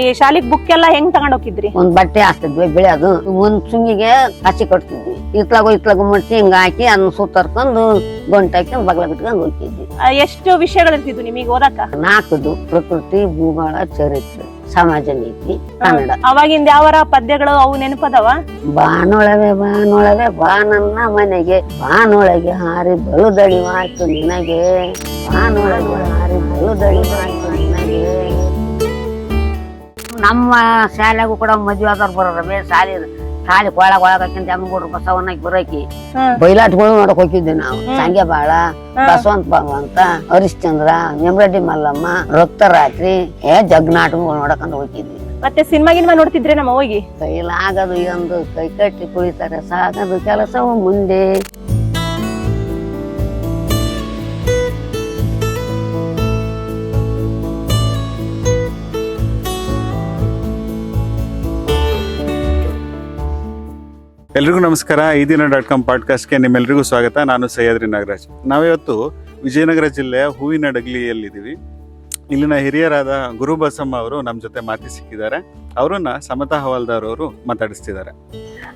ಈ ಶಾಲಿಗ್ ಬುಕ್ ಎಲ್ಲ ಹೆಂಗ್ ತಗೊಂಡ್ ಹೋಗಿದ್ರಿ? ಒಂದ್ ಬಟ್ಟೆ ಹಾಕ್ತಿದ್ವಿ ಬೆಳೆಯೋದು. ಒಂದ್ ಸುಂಗಿಗೆ ಹಸಿ ಕಟ್ತಿದ್ವಿ ಇತ್ಲಾಗೋ ಇತ್ಲಾಗು ಮುಟ್ಟಿ ಹಿಂಗ ಹಾಕಿ ಅದನ್ನ ಸುತ್ತರ್ಕೊಂಡು ಗೊಂಟ್ ಹಾಕಿ ಬಗ್ಲ ಬಿಟ್ಕೊಂಡು ಹೋಗ್ತಿದ್ವಿ. ಆ, ಎಷ್ಟು ವಿಷಯಗಳು ಇರ್ತಿದ್ವು ನಿಮಗೆ ಓದಕ್ಕ ನಾಲ್ಕದು ಪ್ರಕೃತಿ ಭೂಗೋಳ ಚರಿತ್ರೆ ಸಮಾಜ ನೀತಿ ಕನ್ನಡ. ಅವಾಗಿಂದ ಯಾವರ ಪದ್ಯಗಳು ಅವು ನೆನಪದವ? ಬಾನೊಳವೆ ಬಾನೊಳವೆ ಬಾ ನನ್ನ ಮನೆಗೆ. ಬಾನೊಳಗೆ ಹಾರಿ ಬಳುದಳಿ ಮಾತು ನಿನಗೆ. ಬಾನೊಳಗೆ ಹಾರಿ ಬಳುದಳಿ ಮಾತು ನಿನಗೆ. ನಮ್ಮ ಶಾಲೆಗೂ ಕೂಡ ಮದ್ವೆ ಆದವ್ರು ಬರೋರು ಬರೋರವೆ ಶಾಲೆ ಶಾಲೆ ಕೊಳಗ ಒಳಗಕ್ಕಿಂತ ಅಮ್ಮಗೂಡ್ರು ಬಸವನ್ನಾಗಿ ಬರೋಕಿ. ಬೈಲಾಟ್ಗಳು ನೋಡಕ್ ಹೋಗಿದ್ವಿ ನಾವು. ಸಂಗೆ ಬಾಳ. ಬಸವಂತ ಭಗವಂತ ಹರಿಶ್ಚಂದ್ರ ನೆಮರೆಡ್ಡಿ ಮಲ್ಲಮ್ಮ ರಕ್ತರಾತ್ರಿ ಏ ಜಗ್ನಾಟಗಳು ನೋಡಕಂತ ಹೋಗಿದ್ವಿ. ಮತ್ತೆ ಸಿನಿಮಾ ಗಿನ್ಮಾ ನೋಡ್ತಿದ್ರೆ ನಮ್ಮ ಹೋಗಿ ಕೈಲಾಗದು ಎಂದು ಕೈ ಕಟ್ಟಿ ಕುಳಿತಾರೆ ಸಾಗದು ಕೆಲಸವು ಮುಂದೆ. ಎಲ್ರಿಗೂ ನಮಸ್ಕಾರ. ಈ ದಿನ ಡಾಟ್ ಕಾಮ್ ಪಾಡ್ಕಾಸ್ಟ್ಗೆ ನಿಮ್ಮೆಲ್ಲರಿಗೂ ಸ್ವಾಗತ. ನಾನು ಸಹ್ಯಾದ್ರಿ ನಾಗರಾಜ್. ನಾವಿವತ್ತು ವಿಜಯನಗರ ಜಿಲ್ಲೆಯ ಹೂವಿನಡಗಲಿಯಲ್ಲಿದ್ದೀವಿ ಇಲ್ಲಿನ ಹಿರಿಯರಾದ ಗುರು ಬಸಮ್ಮ ಅವರು ನಮ್ಮ ಜೊತೆ ಮಾತಿ ಸಿಕ್ಕಿದ್ದಾರೆ. ಅವರನ್ನ ಸಮತಾ ಹವಾಲ್ದಾರ್ ಅವರು ಮಾತಾಡಿಸ್ತಿದ್ದಾರೆ.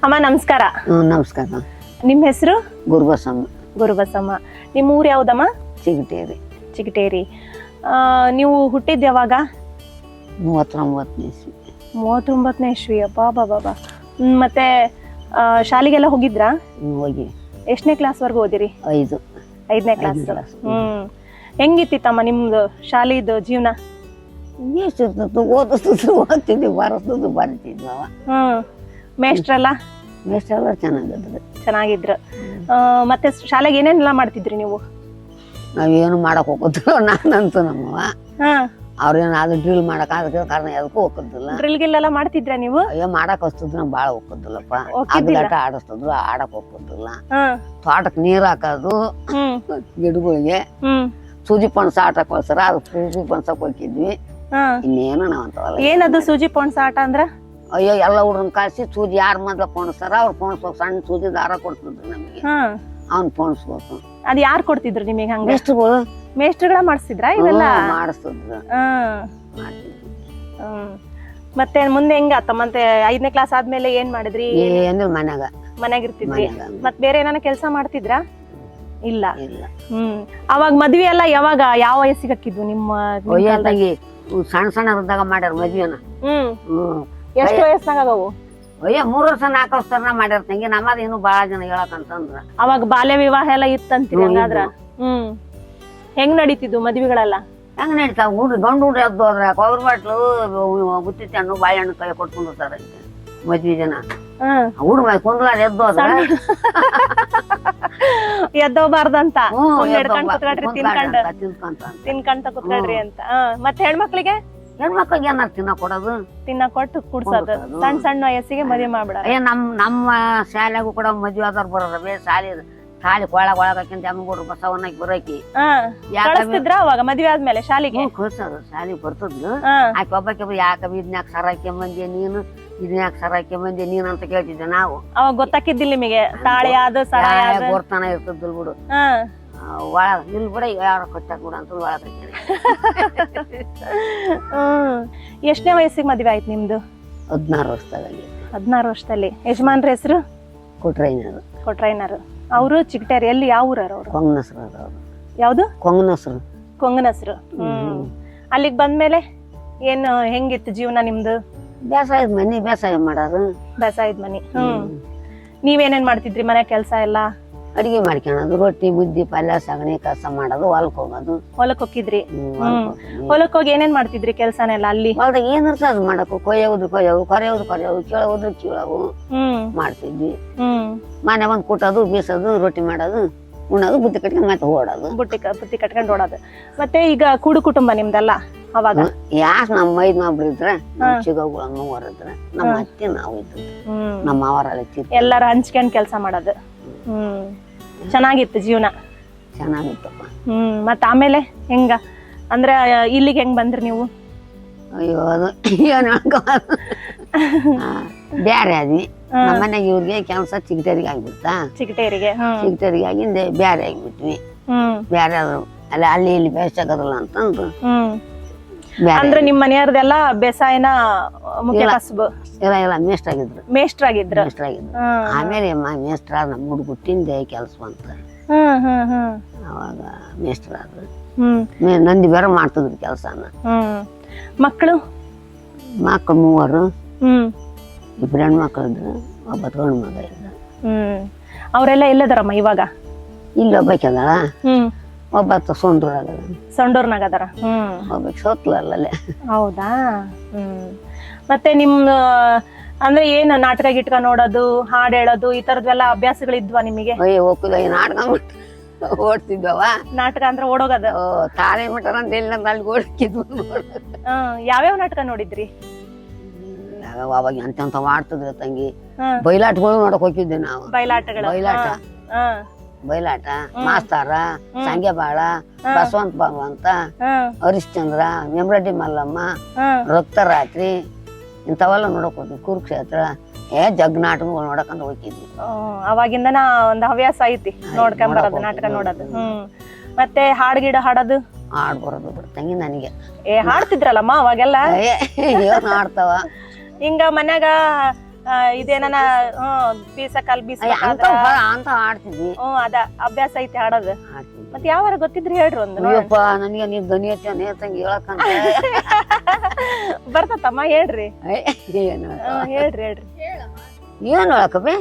ಅಮ್ಮ ನಮಸ್ಕಾರ. ನಮಸ್ಕಾರ. ನಿಮ್ಮ ಹೆಸರು? ಗುರುಬಸಮ್ಮ ಗುರುಬಸಮ್ಮ ನಿಮ್ಮ ಊರು ಯಾವುದಮ್ಮ? ಚಿಗಟೇರಿ. ಚಿಗಟೇರಿ. ಆ, ನೀವು ಹುಟ್ಟಿದ್ದು ಯಾವಾಗ? ಮೂವತ್ತೊಂಬತ್ತನೇ ಇಸ್ವಿ. ಮೂವತ್ತೊಂಬತ್ತನೇ ಇಸ್ವಿ. ಅಬ್ಬಾ ಬಾಬಾ ಮತ್ತೆ ಆ, ಹೋಗಿದ್ರ ಹೋಗಿದ್ರಾ? ಹ್ಮ್, ಹೋಗಿ. ಎಷ್ಟನೇ ಕ್ಲಾಸ್ ವರ್ಗು ಓದಿರಿ? ಐದು. ಐದನೇ ಕ್ಲಾಸ್ class. ಹ್ಮ್. ಹೆಂಗಿತ್ತಿತ್ತಮ್ಮ ನಿಮ್ದು ಶಾಲೆದು ಜೀವನ? ಎಷ್ಟು ಓದಿಸ್ತಿದ್ರು ಓದ್ತಿದ್ವಿ ಬರೆಸ್ತಿದ್ದು ಬರಿತಿದ್ವಿ ಅವ ಹ್ಮ್. ಮೇಷ್ಟ್ರೆಲ್ಲ? ಎಷ್ಟೆಲ್ಲ ಚೆನ್ನಾಗಿದ್ರು. ಚೆನ್ನಾಗಿದ್ರು. ಆ, ಮತ್ತೆ ಶಾಲೆಗೆ ಏನೇನೆಲ್ಲ ಮಾಡ್ತಿದ್ರಿ ನೀವು? ನಾವೇನು ಮಾಡಕ್ ಹೋಗೋದು ನಾನಂತೂ ನಮ್ಮವ ಹಾ. ಅವ್ರೇನು ಅದು ಡ್ರಿಲ್ ಮಾಡಕ್ ಅದಕ್ಕೆ ಕಾರಣ ಯಾವ್ದಕ್ಕೂ ಹೋಗೋದಿಲ್ಲ. ಡ್ರಿಲ್ ಗಿಲ್ಲೆಲ್ಲ ಮಾಡ್ತಿದ್ರ ನೀವು? ಅಯ್ಯೋ ಮಾಡಕ್ ಹಚ್ತಿದ್ರು ನಂಗೆ ಭಾಳ ಹೋಗೋದಿಲ್ಲಪ್ಪ ಹೋಗ್ತಿದ್ದಿಲ್ಲ? ಅಗ್ಲಾಟ ಆಡಿಸ್ತಿದ್ರು ಆಡಕ್ ಹೋಗೋದಿಲ್ಲ ತೋಟಕ್ಕೆ ತೋಟಕ್ ನೀರ್ ಹಾಕೋದು ಗಿಡಗಳಿಗೆ. ಹ್ಮ್. ಸೂಜಿ ಪಣಸ ಆಟ ಕಳ್ಸಾರ ಅದು ಸೂಜಿ ಪಣಸಕ್ ಹೋಗಿದ್ವಿ. ಹಾ. ಇನ್ನೇನು ನಾವ್ ಅಂತವಲ್ಲ ಏನದು ಸೂಜಿ ಪಣಸ ಆಟ ಅಂದ್ರ? ಅಯ್ಯೋ ಎಲ್ಲ ಹುಡುಗನ್ ಕಳ್ಸಿ ಸೂಜಿ ಯಾರ ಮೊದ್ಲ ಪೋಣಿಸ್ತಾರ ಅವ್ರು ಪೋಣಿಸ್ಬೇಕು ಸಣ್ಣ ಸೂಜಿ ದಾರ ಕೊಡ್ತಿದ್ರು ನಮಗೆ. ಹ್ಮ್ ಅವ್ನ್ ಪೋಣಿಸ್ಬೇಕು ಅದ್ ಯಾರ್ ಕೊಡ್ತಿದ್ರು ನಿಮಗೆ ಹಂಗೆ? ಎಷ್ಟುಗಳು ಮೇಷ್ಟ್ರುಗಳ ಮಾಡಿಸಿದ್ರ ಇವೆಲ್ಲ? ಮಾಡಿಸ್ತಿದ್ರು ಹ್ಮ್. ಮತ್ತೆ ಮುಂದೆ ಹೆಂಗ ಮತ್ತೆ ಐದನೇ ಕ್ಲಾಸ್ ಆದ್ಮೇಲೆ ಏನ್ ಮಾಡಿದ್ರಿ? ಏನು ಮನ್ಯಾಗ. ಮನೆಗ್ ಇರ್ತಿದ್ರಿ? ಮನ್ಯಾಗ. ಮತ್ ಬೇರೆ ಏನಾನ ಕೆಲಸ ಮಾಡ್ತಿದ್ರಾ? ಇಲ್ಲ. ಇಲ್ಲ. ಹ್ಮ್. ಅವಾಗ ಮದ್ವೆ ಎಲ್ಲ ಯಾವಾಗ ಯಾವ ವಯಸ್ಸಿಗೆ ಹಾಕಿದ್ವು ನಿಮ್ಮ ಸಣ್ಣ ಸಣ್ಣ ಇದ್ದಾಗ ಮಾಡ್ಯಾರ ಮದ್ವೆನ ಹ್ಮ್. ಎಷ್ಟು ವಯಸ್ಸಿನಾಗ ಆಗವು ಅಯ್ಯೋ ಮೂರು ವರ್ಷ ನಾಲ್ಕು ವರ್ಷ ಮಾಡ್ಯಾರ ತಂಗಿ. ನಮ್ಮದ ಇನ್ನು ಬಹಳ ಜನ ಹೇಳಕಂತಂದ್ರ. ಅವಾಗ ಬಾಲ್ಯ ವಿವಾಹ ಎಲ್ಲ ಇತ್ತಂತೀರಿ ಹಂಗಾದ್ರ? ಹ್ಮ್. ಹೆಂಗ್ ನಡೀತಿದ್ವು ಮದ್ವೆಗಳೆಲ್ಲ? ಹೆಂಗ್ ನಡೀತಾವ ಹುಡ್ರಿ ಗಂಡು ಹುಡ್ರು ಅದು ಹೋದ್ರ ಕೊಬ್ಬರಿ ಬಾಟ್ಲು ಬುತ್ತಿ ಹಣ್ಣು ಬಾಳೆಹಣ್ಣು ಕೈ ಕೊಟ್ಕೊಂಡಿರ್ತಾರೆ ಮದ್ವಿ ಜನ. ಹ್ಮ್ ಹುಡ್ರು ಕುಂದ್ಲಾರ ಎದ್ದು ಹೋದ್ರೆ? ಎದ್ದೋಬಾರ್ದಂತ ಹ್ಮ್, ಸುಮ್ನೆ ಎದ್ದು ಹಿಡ್ಕೊಂಡ್ ಹೋಗ್ಬಾ- ಕುತ್ಕೊಳ್ರಿ ಕುಂತ್ಕೊಂಡ್ ಅಂತ, ತಿನ್ಕೊಂತ ಅಂತ. ತಿನ್ಕಂತ ಕುತ್ಕೊಳ್ರಿ ಅಂತ. ಹಾ, ಮತ್ತೆ ಹೆಣ್ಮಕ್ಳಿಗೆ? ಹೆಣ್ಮಕ್ಳಿಗೆ ಏನಾರ ತಿನ್ನ ಕೊಡೋದು? ತಿನ್ನ ಕೊಟ್ಟು ಕುಡ್ಸೋದು. ಕುಡ್ಸೋದು. ಸಣ್ಣ ಸಣ್ಣ ವಯಸ್ಸಿಗೆ ಮದುವೆ ಮಾಡ್ಬಿಡ ಏ ನಮ್ ನಮ್ಮ ಶಾಲೆಗೂ ಕೂಡ ಮದ್ವೆ ಆದವ್ರು ಬರೋರವೇ ಶಾಲೆ ಶಾಲೆ ಕೊಳಗ ಒಳಗಂತ ಅಮ್ಮಗೂಡ್ರು ಬಸವನ್ನಾಗಿ ಬರೋಕಿ. ಕಳಿಸ್ತಿದ್ರ ಅವಾಗ ಮದ್ವೆ ಆದ್ಮೇಲೆ ಶಾಲೆಗೆ? ಕಳ್ಸೋದು ಶಾಲೆಗೆ ಬರ್ತದ್ರು ಆಕೆ ಒಬ್ಬಕ್ಕೆ ಯಾಕ ಇದನ್ಯಾಕ ಸರ ಹಾಕ್ಯಂಬಂದೆ ನೀನು? ಇದನ್ಯಾಕ ಸರ ಬಂದೆ ನೀನು ಅಂತ ಕೇಳ್ತಿದ್ದೆ ನಾವು. ಅವಾಗ ಗೊತ್ತಾಕಿದ್ದಿಲ್ಲ ನಿಮಗೆ? ತಾಳಿ ಅದು ಸರ ಗೊರ್ತಾನ ಇರ್ತದಿಲ್ ಬಿಡು. ಒಳಗ ನಿಲ್ ಬಿಡ ಯಾರು ಕೊಟ್ಟಾಕ ಬಿಡ ಅಂತ ಒಳಗ ಎಷ್ಟನೇ ವಯಸ್ಸಿಗೆ ಮದ್ವೆ ಆಯ್ತು ನಿಮ್ದು? ಹದಿನಾರು ವರ್ಷದಲ್ಲಿ ಹದಿನಾರು ವರ್ಷದಲ್ಲಿ. ಯಜಮಾನ್ರ ಹೆಸರು? ಕೊಟ್ರೈನರು. ಕೊಟ್ರೈನರು. ಅವರು ಚಿಗಟೇರಿ ಎಲ್ಲಿ? ಯಾವ ಊರವ್ರು ಅವರು? ಯಾವುದು ಅದಾವ್ರು ಯಾವ್ದು? ಕೊಂಗನಸ್ರು. ಕೊಂಗನಸ್ರು. ಹ್ಮ್. ಅಲ್ಲಿಗೆ ಬಂದ್ಮೇಲೆ ಏನು ಹೆಂಗಿತ್ತು ಜೀವನ ನಿಮ್ದು? ಬೇಸಾಯದ ಮನಿ ಬೇಸಾಯ ಮಾಡೋರು ಬೇಸಾಯದ ಮನಿ. ಹ್ಮ್. ನೀವೇನೇನ್ ಮಾಡ್ತಿದ್ರಿ? ಮನೆ ಕೆಲಸ ಎಲ್ಲ? ಅಡಿಗೆ ಮಾಡ್ಕೊಳೋದು ರೊಟ್ಟಿ ಬುದ್ಧಿ ಪಲ್ಯ ಸಗಣಿ ಕಸ ಮಾಡೋದು ಹೊಲಕ್ ಹೋಗೋದು. ಹೊಲಕ್ ಹೋಗಿದ್ರಿ. ಹೊಲಕ್ ಹೋಗಿ. ಏನೇನ್ ಮಾಡ್ತಿದ್ರಿ ಕೆಲ್ಸನೆಲ್ಲ ಅಲ್ಲಿ? ಹೊಲ್ದಾಗ ಏನ್ ಇರ್ತದ ಅದು ಮಾಡಕು ಕೊಯ್ಯೋದು ಕೊಯ್ಯೋದು ಕೊರೆಯೋದು ಕೊರೆಯೋದು ಕೇಳೋದು ಕೀಳೋವು ಹ್ಮ್. ಮಾಡ್ತಿದ್ವಿ. ಮನೆ ಬಂದು ಕುಟ್ಟೋದು ಬೀಸೋದು ರೊಟ್ಟಿ ಮಾಡೋದು ಉಣ್ಣೋದು ಬುತ್ತಿ ಕಟ್ಕೊಂಡು ಮತ್ತೆ ಓಡೋದು. ಬುಟ್ಟಿ ಬುತ್ತಿ ಕಟ್ಕೊಂಡು ಓಡೋದು. ಮತ್ತೆ ಈಗ ಕೂಡು ಕುಟುಂಬ ನಿಮ್ದಲ್ಲ ಅವಾಗ? ಯಾಕೆ ನಮ್ಮ ಮೈದ್ ಒಬ್ರು ಇದ್ರೆ. ಚಿಗಗಳು ಇದ್ರೆ ನಮ್ಮ ಅತ್ತೆ ನಾವು ಇದ್ದು ನಮ್ಮ ಅವರಲ್ಲಿ ಎಲ್ಲರೂ ಎಲ್ಲಾರು ಹಂಚ್ಕೊಂಡ್ ಕೆಲಸ ಮಾಡೋದು. ಹ್ಮ್. ಚೆನ್ನಾಗಿತ್ತು ಜೀವನ. ಚೆನ್ನಾಗಿತ್ತು. ಹ್ಮ್ ಮತ್ತ ಆಮೇಲೆ ಹೆಂಗ? ಅಂದ್ರೆ ಇಲ್ಲಿಗೆ ಹೆಂಗ್ ಬಂದ್ರಿ ನೀವು? ಅಯ್ಯೋ ಅದು ಏನು ಬ್ಯಾರೆ ಆದ್ವಿ. ನಮ್ಮನೆಗೆ ನಮ್ಮ ಮನೆಗೆ ಇವ್ರಿಗೆ ಕೆಲಸ ಚಿಗಟೇರಿಗೆ ಆಗ್ಬಿಡ್ತಾ. ಚಿಗಟೇರಿಗೆ ಚಿಗಟರಿಗೆ ಆಗಿಂದ ಬೇರೆ ಆಗಿಬಿಟ್ವಿ. ಆದ್ರು. ಅಲ್ಲ ಅಲ್ಲಿ ಇಲ್ಲಿ ಬೇಸಾಗದಲ್ಲ ಅಂತಂದು. ಹ್ಮ್. ಬ್ಯಾರೆ. ಅಂದ್ರೆ ನಿಮ್ ಮನೆಯವ್ರದೆಲ್ಲ ಬೇಸಾಯನ ಮುಖ್ಯ ಇಲ್ಲ. ಕಸಬು. ಎಲ್ಲ ಎಲ್ಲ ಮೇಷ್ಟ್ರಾಗಿದ್ರು. ಮೇಷ್ಟ್ರಾಗಿದ್ರ. ಮೇಷ್ಟ್ರಾಗಿದ್ರು. ಆಮೇಲೆ ಮೇಷ್ಟ್ರ ನಮ್ಮ ಹುಡುಗುಟ್ಟಿಂದೆ ಕೆಲಸ ಅಂತ. ಅವಾಗ ಮೇಷ್ಟ್ರಾದ್ರು. ಹ್ಮ್. ಮೇ ನಂದಿ ಬೇರೆ ಮಾಡ್ತಿದ್ರು ಕೆಲಸನ. ಮಕ್ಕಳು ಮಕ್ಕಳು ಮೂವರು. ಇಬ್ರು ಹೆಣ್ಮಕ್ಳು ಇದ್ರು ಒಬ್ಬ ಗಂಡು ಮಗ ಇದ್ದ ಅವರೆಲ್ಲ ಎಲ್ಲದಾರಮ್ಮ ಇವಾಗ? ಇಲ್ಲಿ ಒಬ್ಬಾಕಿದಾಳ ಹ್ಮ್ ಸೊಂಡೂರಾಗ ಸಂಡೂರ್ನಾಗ ಅದಾರ? ಹ್ಮ್. ಒಬ್ಬಕ್ಕೆ ಸೋತ್ಲಲ್ಲೇ ಹೌದಾ? ಹ್ಮ್. ಮತ್ತೆ ನಿಮ್ ಅಂದ್ರೆ ಏನ್ ನಾಟಕ ಗಿಟ್ಕ ನೋಡೋದು ಹಾಡ್ ಹೇಳೋದು ಈ ತರದ್ವೆಲ್ಲ ಅಭ್ಯಾಸಗಳಿದ್ವಾ ನಿಮಗೆ? ಅಯ್ಯೋ ಹೋಗಿಲ್ಲ ಈ ನಾಟಕ ಓಡ್ತಿದ್ದವ ನಾಟಕ ಅಂದ್ರೆ ಓಡೋಗದ? ಓ ತಾಳೆ ಮಠರ ಅಂತ ಅಂತ ಅಲ್ಲಿ ಓಡಕ್ಕಿದ್ವು ಹ್ಮ್ ಯಾವ್ಯಾವ ನಾಟಕ ನೋಡಿದ್ರಿ? ಅವಾಗ ಎಂತ ಮಾಡ್ತಿದ್ರು ತಂಗಿ. ಹ್ಮ್ ಬಯಲಾಟಗಳು ನೋಡಕ್ ಹೋಗಿದ್ದೆ ನಾವು. ಬಯಲಾಟಗಳ ಬಯಲಾಟ ಹ್ಮ್ ಬಯಲಾಟ ಮಾಸ್ತಾರ ಬಾಳ ಬಸವಂತ ಭಗವಂತ ಹರಿಶ್ಚಂದ್ರ ಮೆಮ್ರಡ್ಡಿ ಮಲ್ಲಮ್ಮ ರಕ್ತ ರಕ್ತರಾತ್ರಿ ಇಂಥವೆಲ್ಲ ನೋಡಕ್ ಹೋದ್ವಿ ಕುರುಕ್ಷೇತ್ರ. ಏ ಜಗ್ ನಾಟಕಗಳು ನೋಡಕಂತ ಹೋಗಿದ್ವಿ ಅವಾಗಿಂದ ಅವಾಗಿಂದನ ಒಂದ್ ಹವ್ಯಾಸ ಐತಿ ನೋಡ್ಕೊಂಬರೋದು ನಾಟಕ ನೋಡೋದು. ಮತ್ತೆ ಹಾಡ್ ಗಿಡ ಹಾಡೋದು? ಹಾಡ್ ಬರೋದು ತಂಗಿ ನನಗೆ. ಏ ಹಾಡ್ತಿದ್ರಲ್ಲಮ್ಮ ಅವಾಗೆಲ್ಲ? ಏ, ಏನ್ ಹಾಡ್ತಾವ? ಹಿಂಗ ಮನ್ಯಾಗ ಇದೇನ ಬೀಸಕಲ್ ಬೀಸಕ ಅಂತ ಆಡ್ತಿದ್ವಿ ಹ್ಮ್ ಅದ ಅಭ್ಯಾಸ ಐತಿ ಹಾಡೋದು. ಮತ್ತೆ ಮತ್ ಯಾವಾರ ಗೊತ್ತಿದ್ರಿ ಹೇಳ್ರಿ ಒಂದು. ಅಯ್ಯಪ್ಪ ನನಗೆ ನೀ ಧ್ವನಿ ಐತೆ ತಂಗಿ ಹೇಳಕಂತ ಬರ್ತತಮ್ಮ ಹೇಳ್ರಿ. ಏನು ಹೇಳ್ರಿ ಹೇಳ್ರಿ. ಏನ್ ಹೇಳಕಬಿ?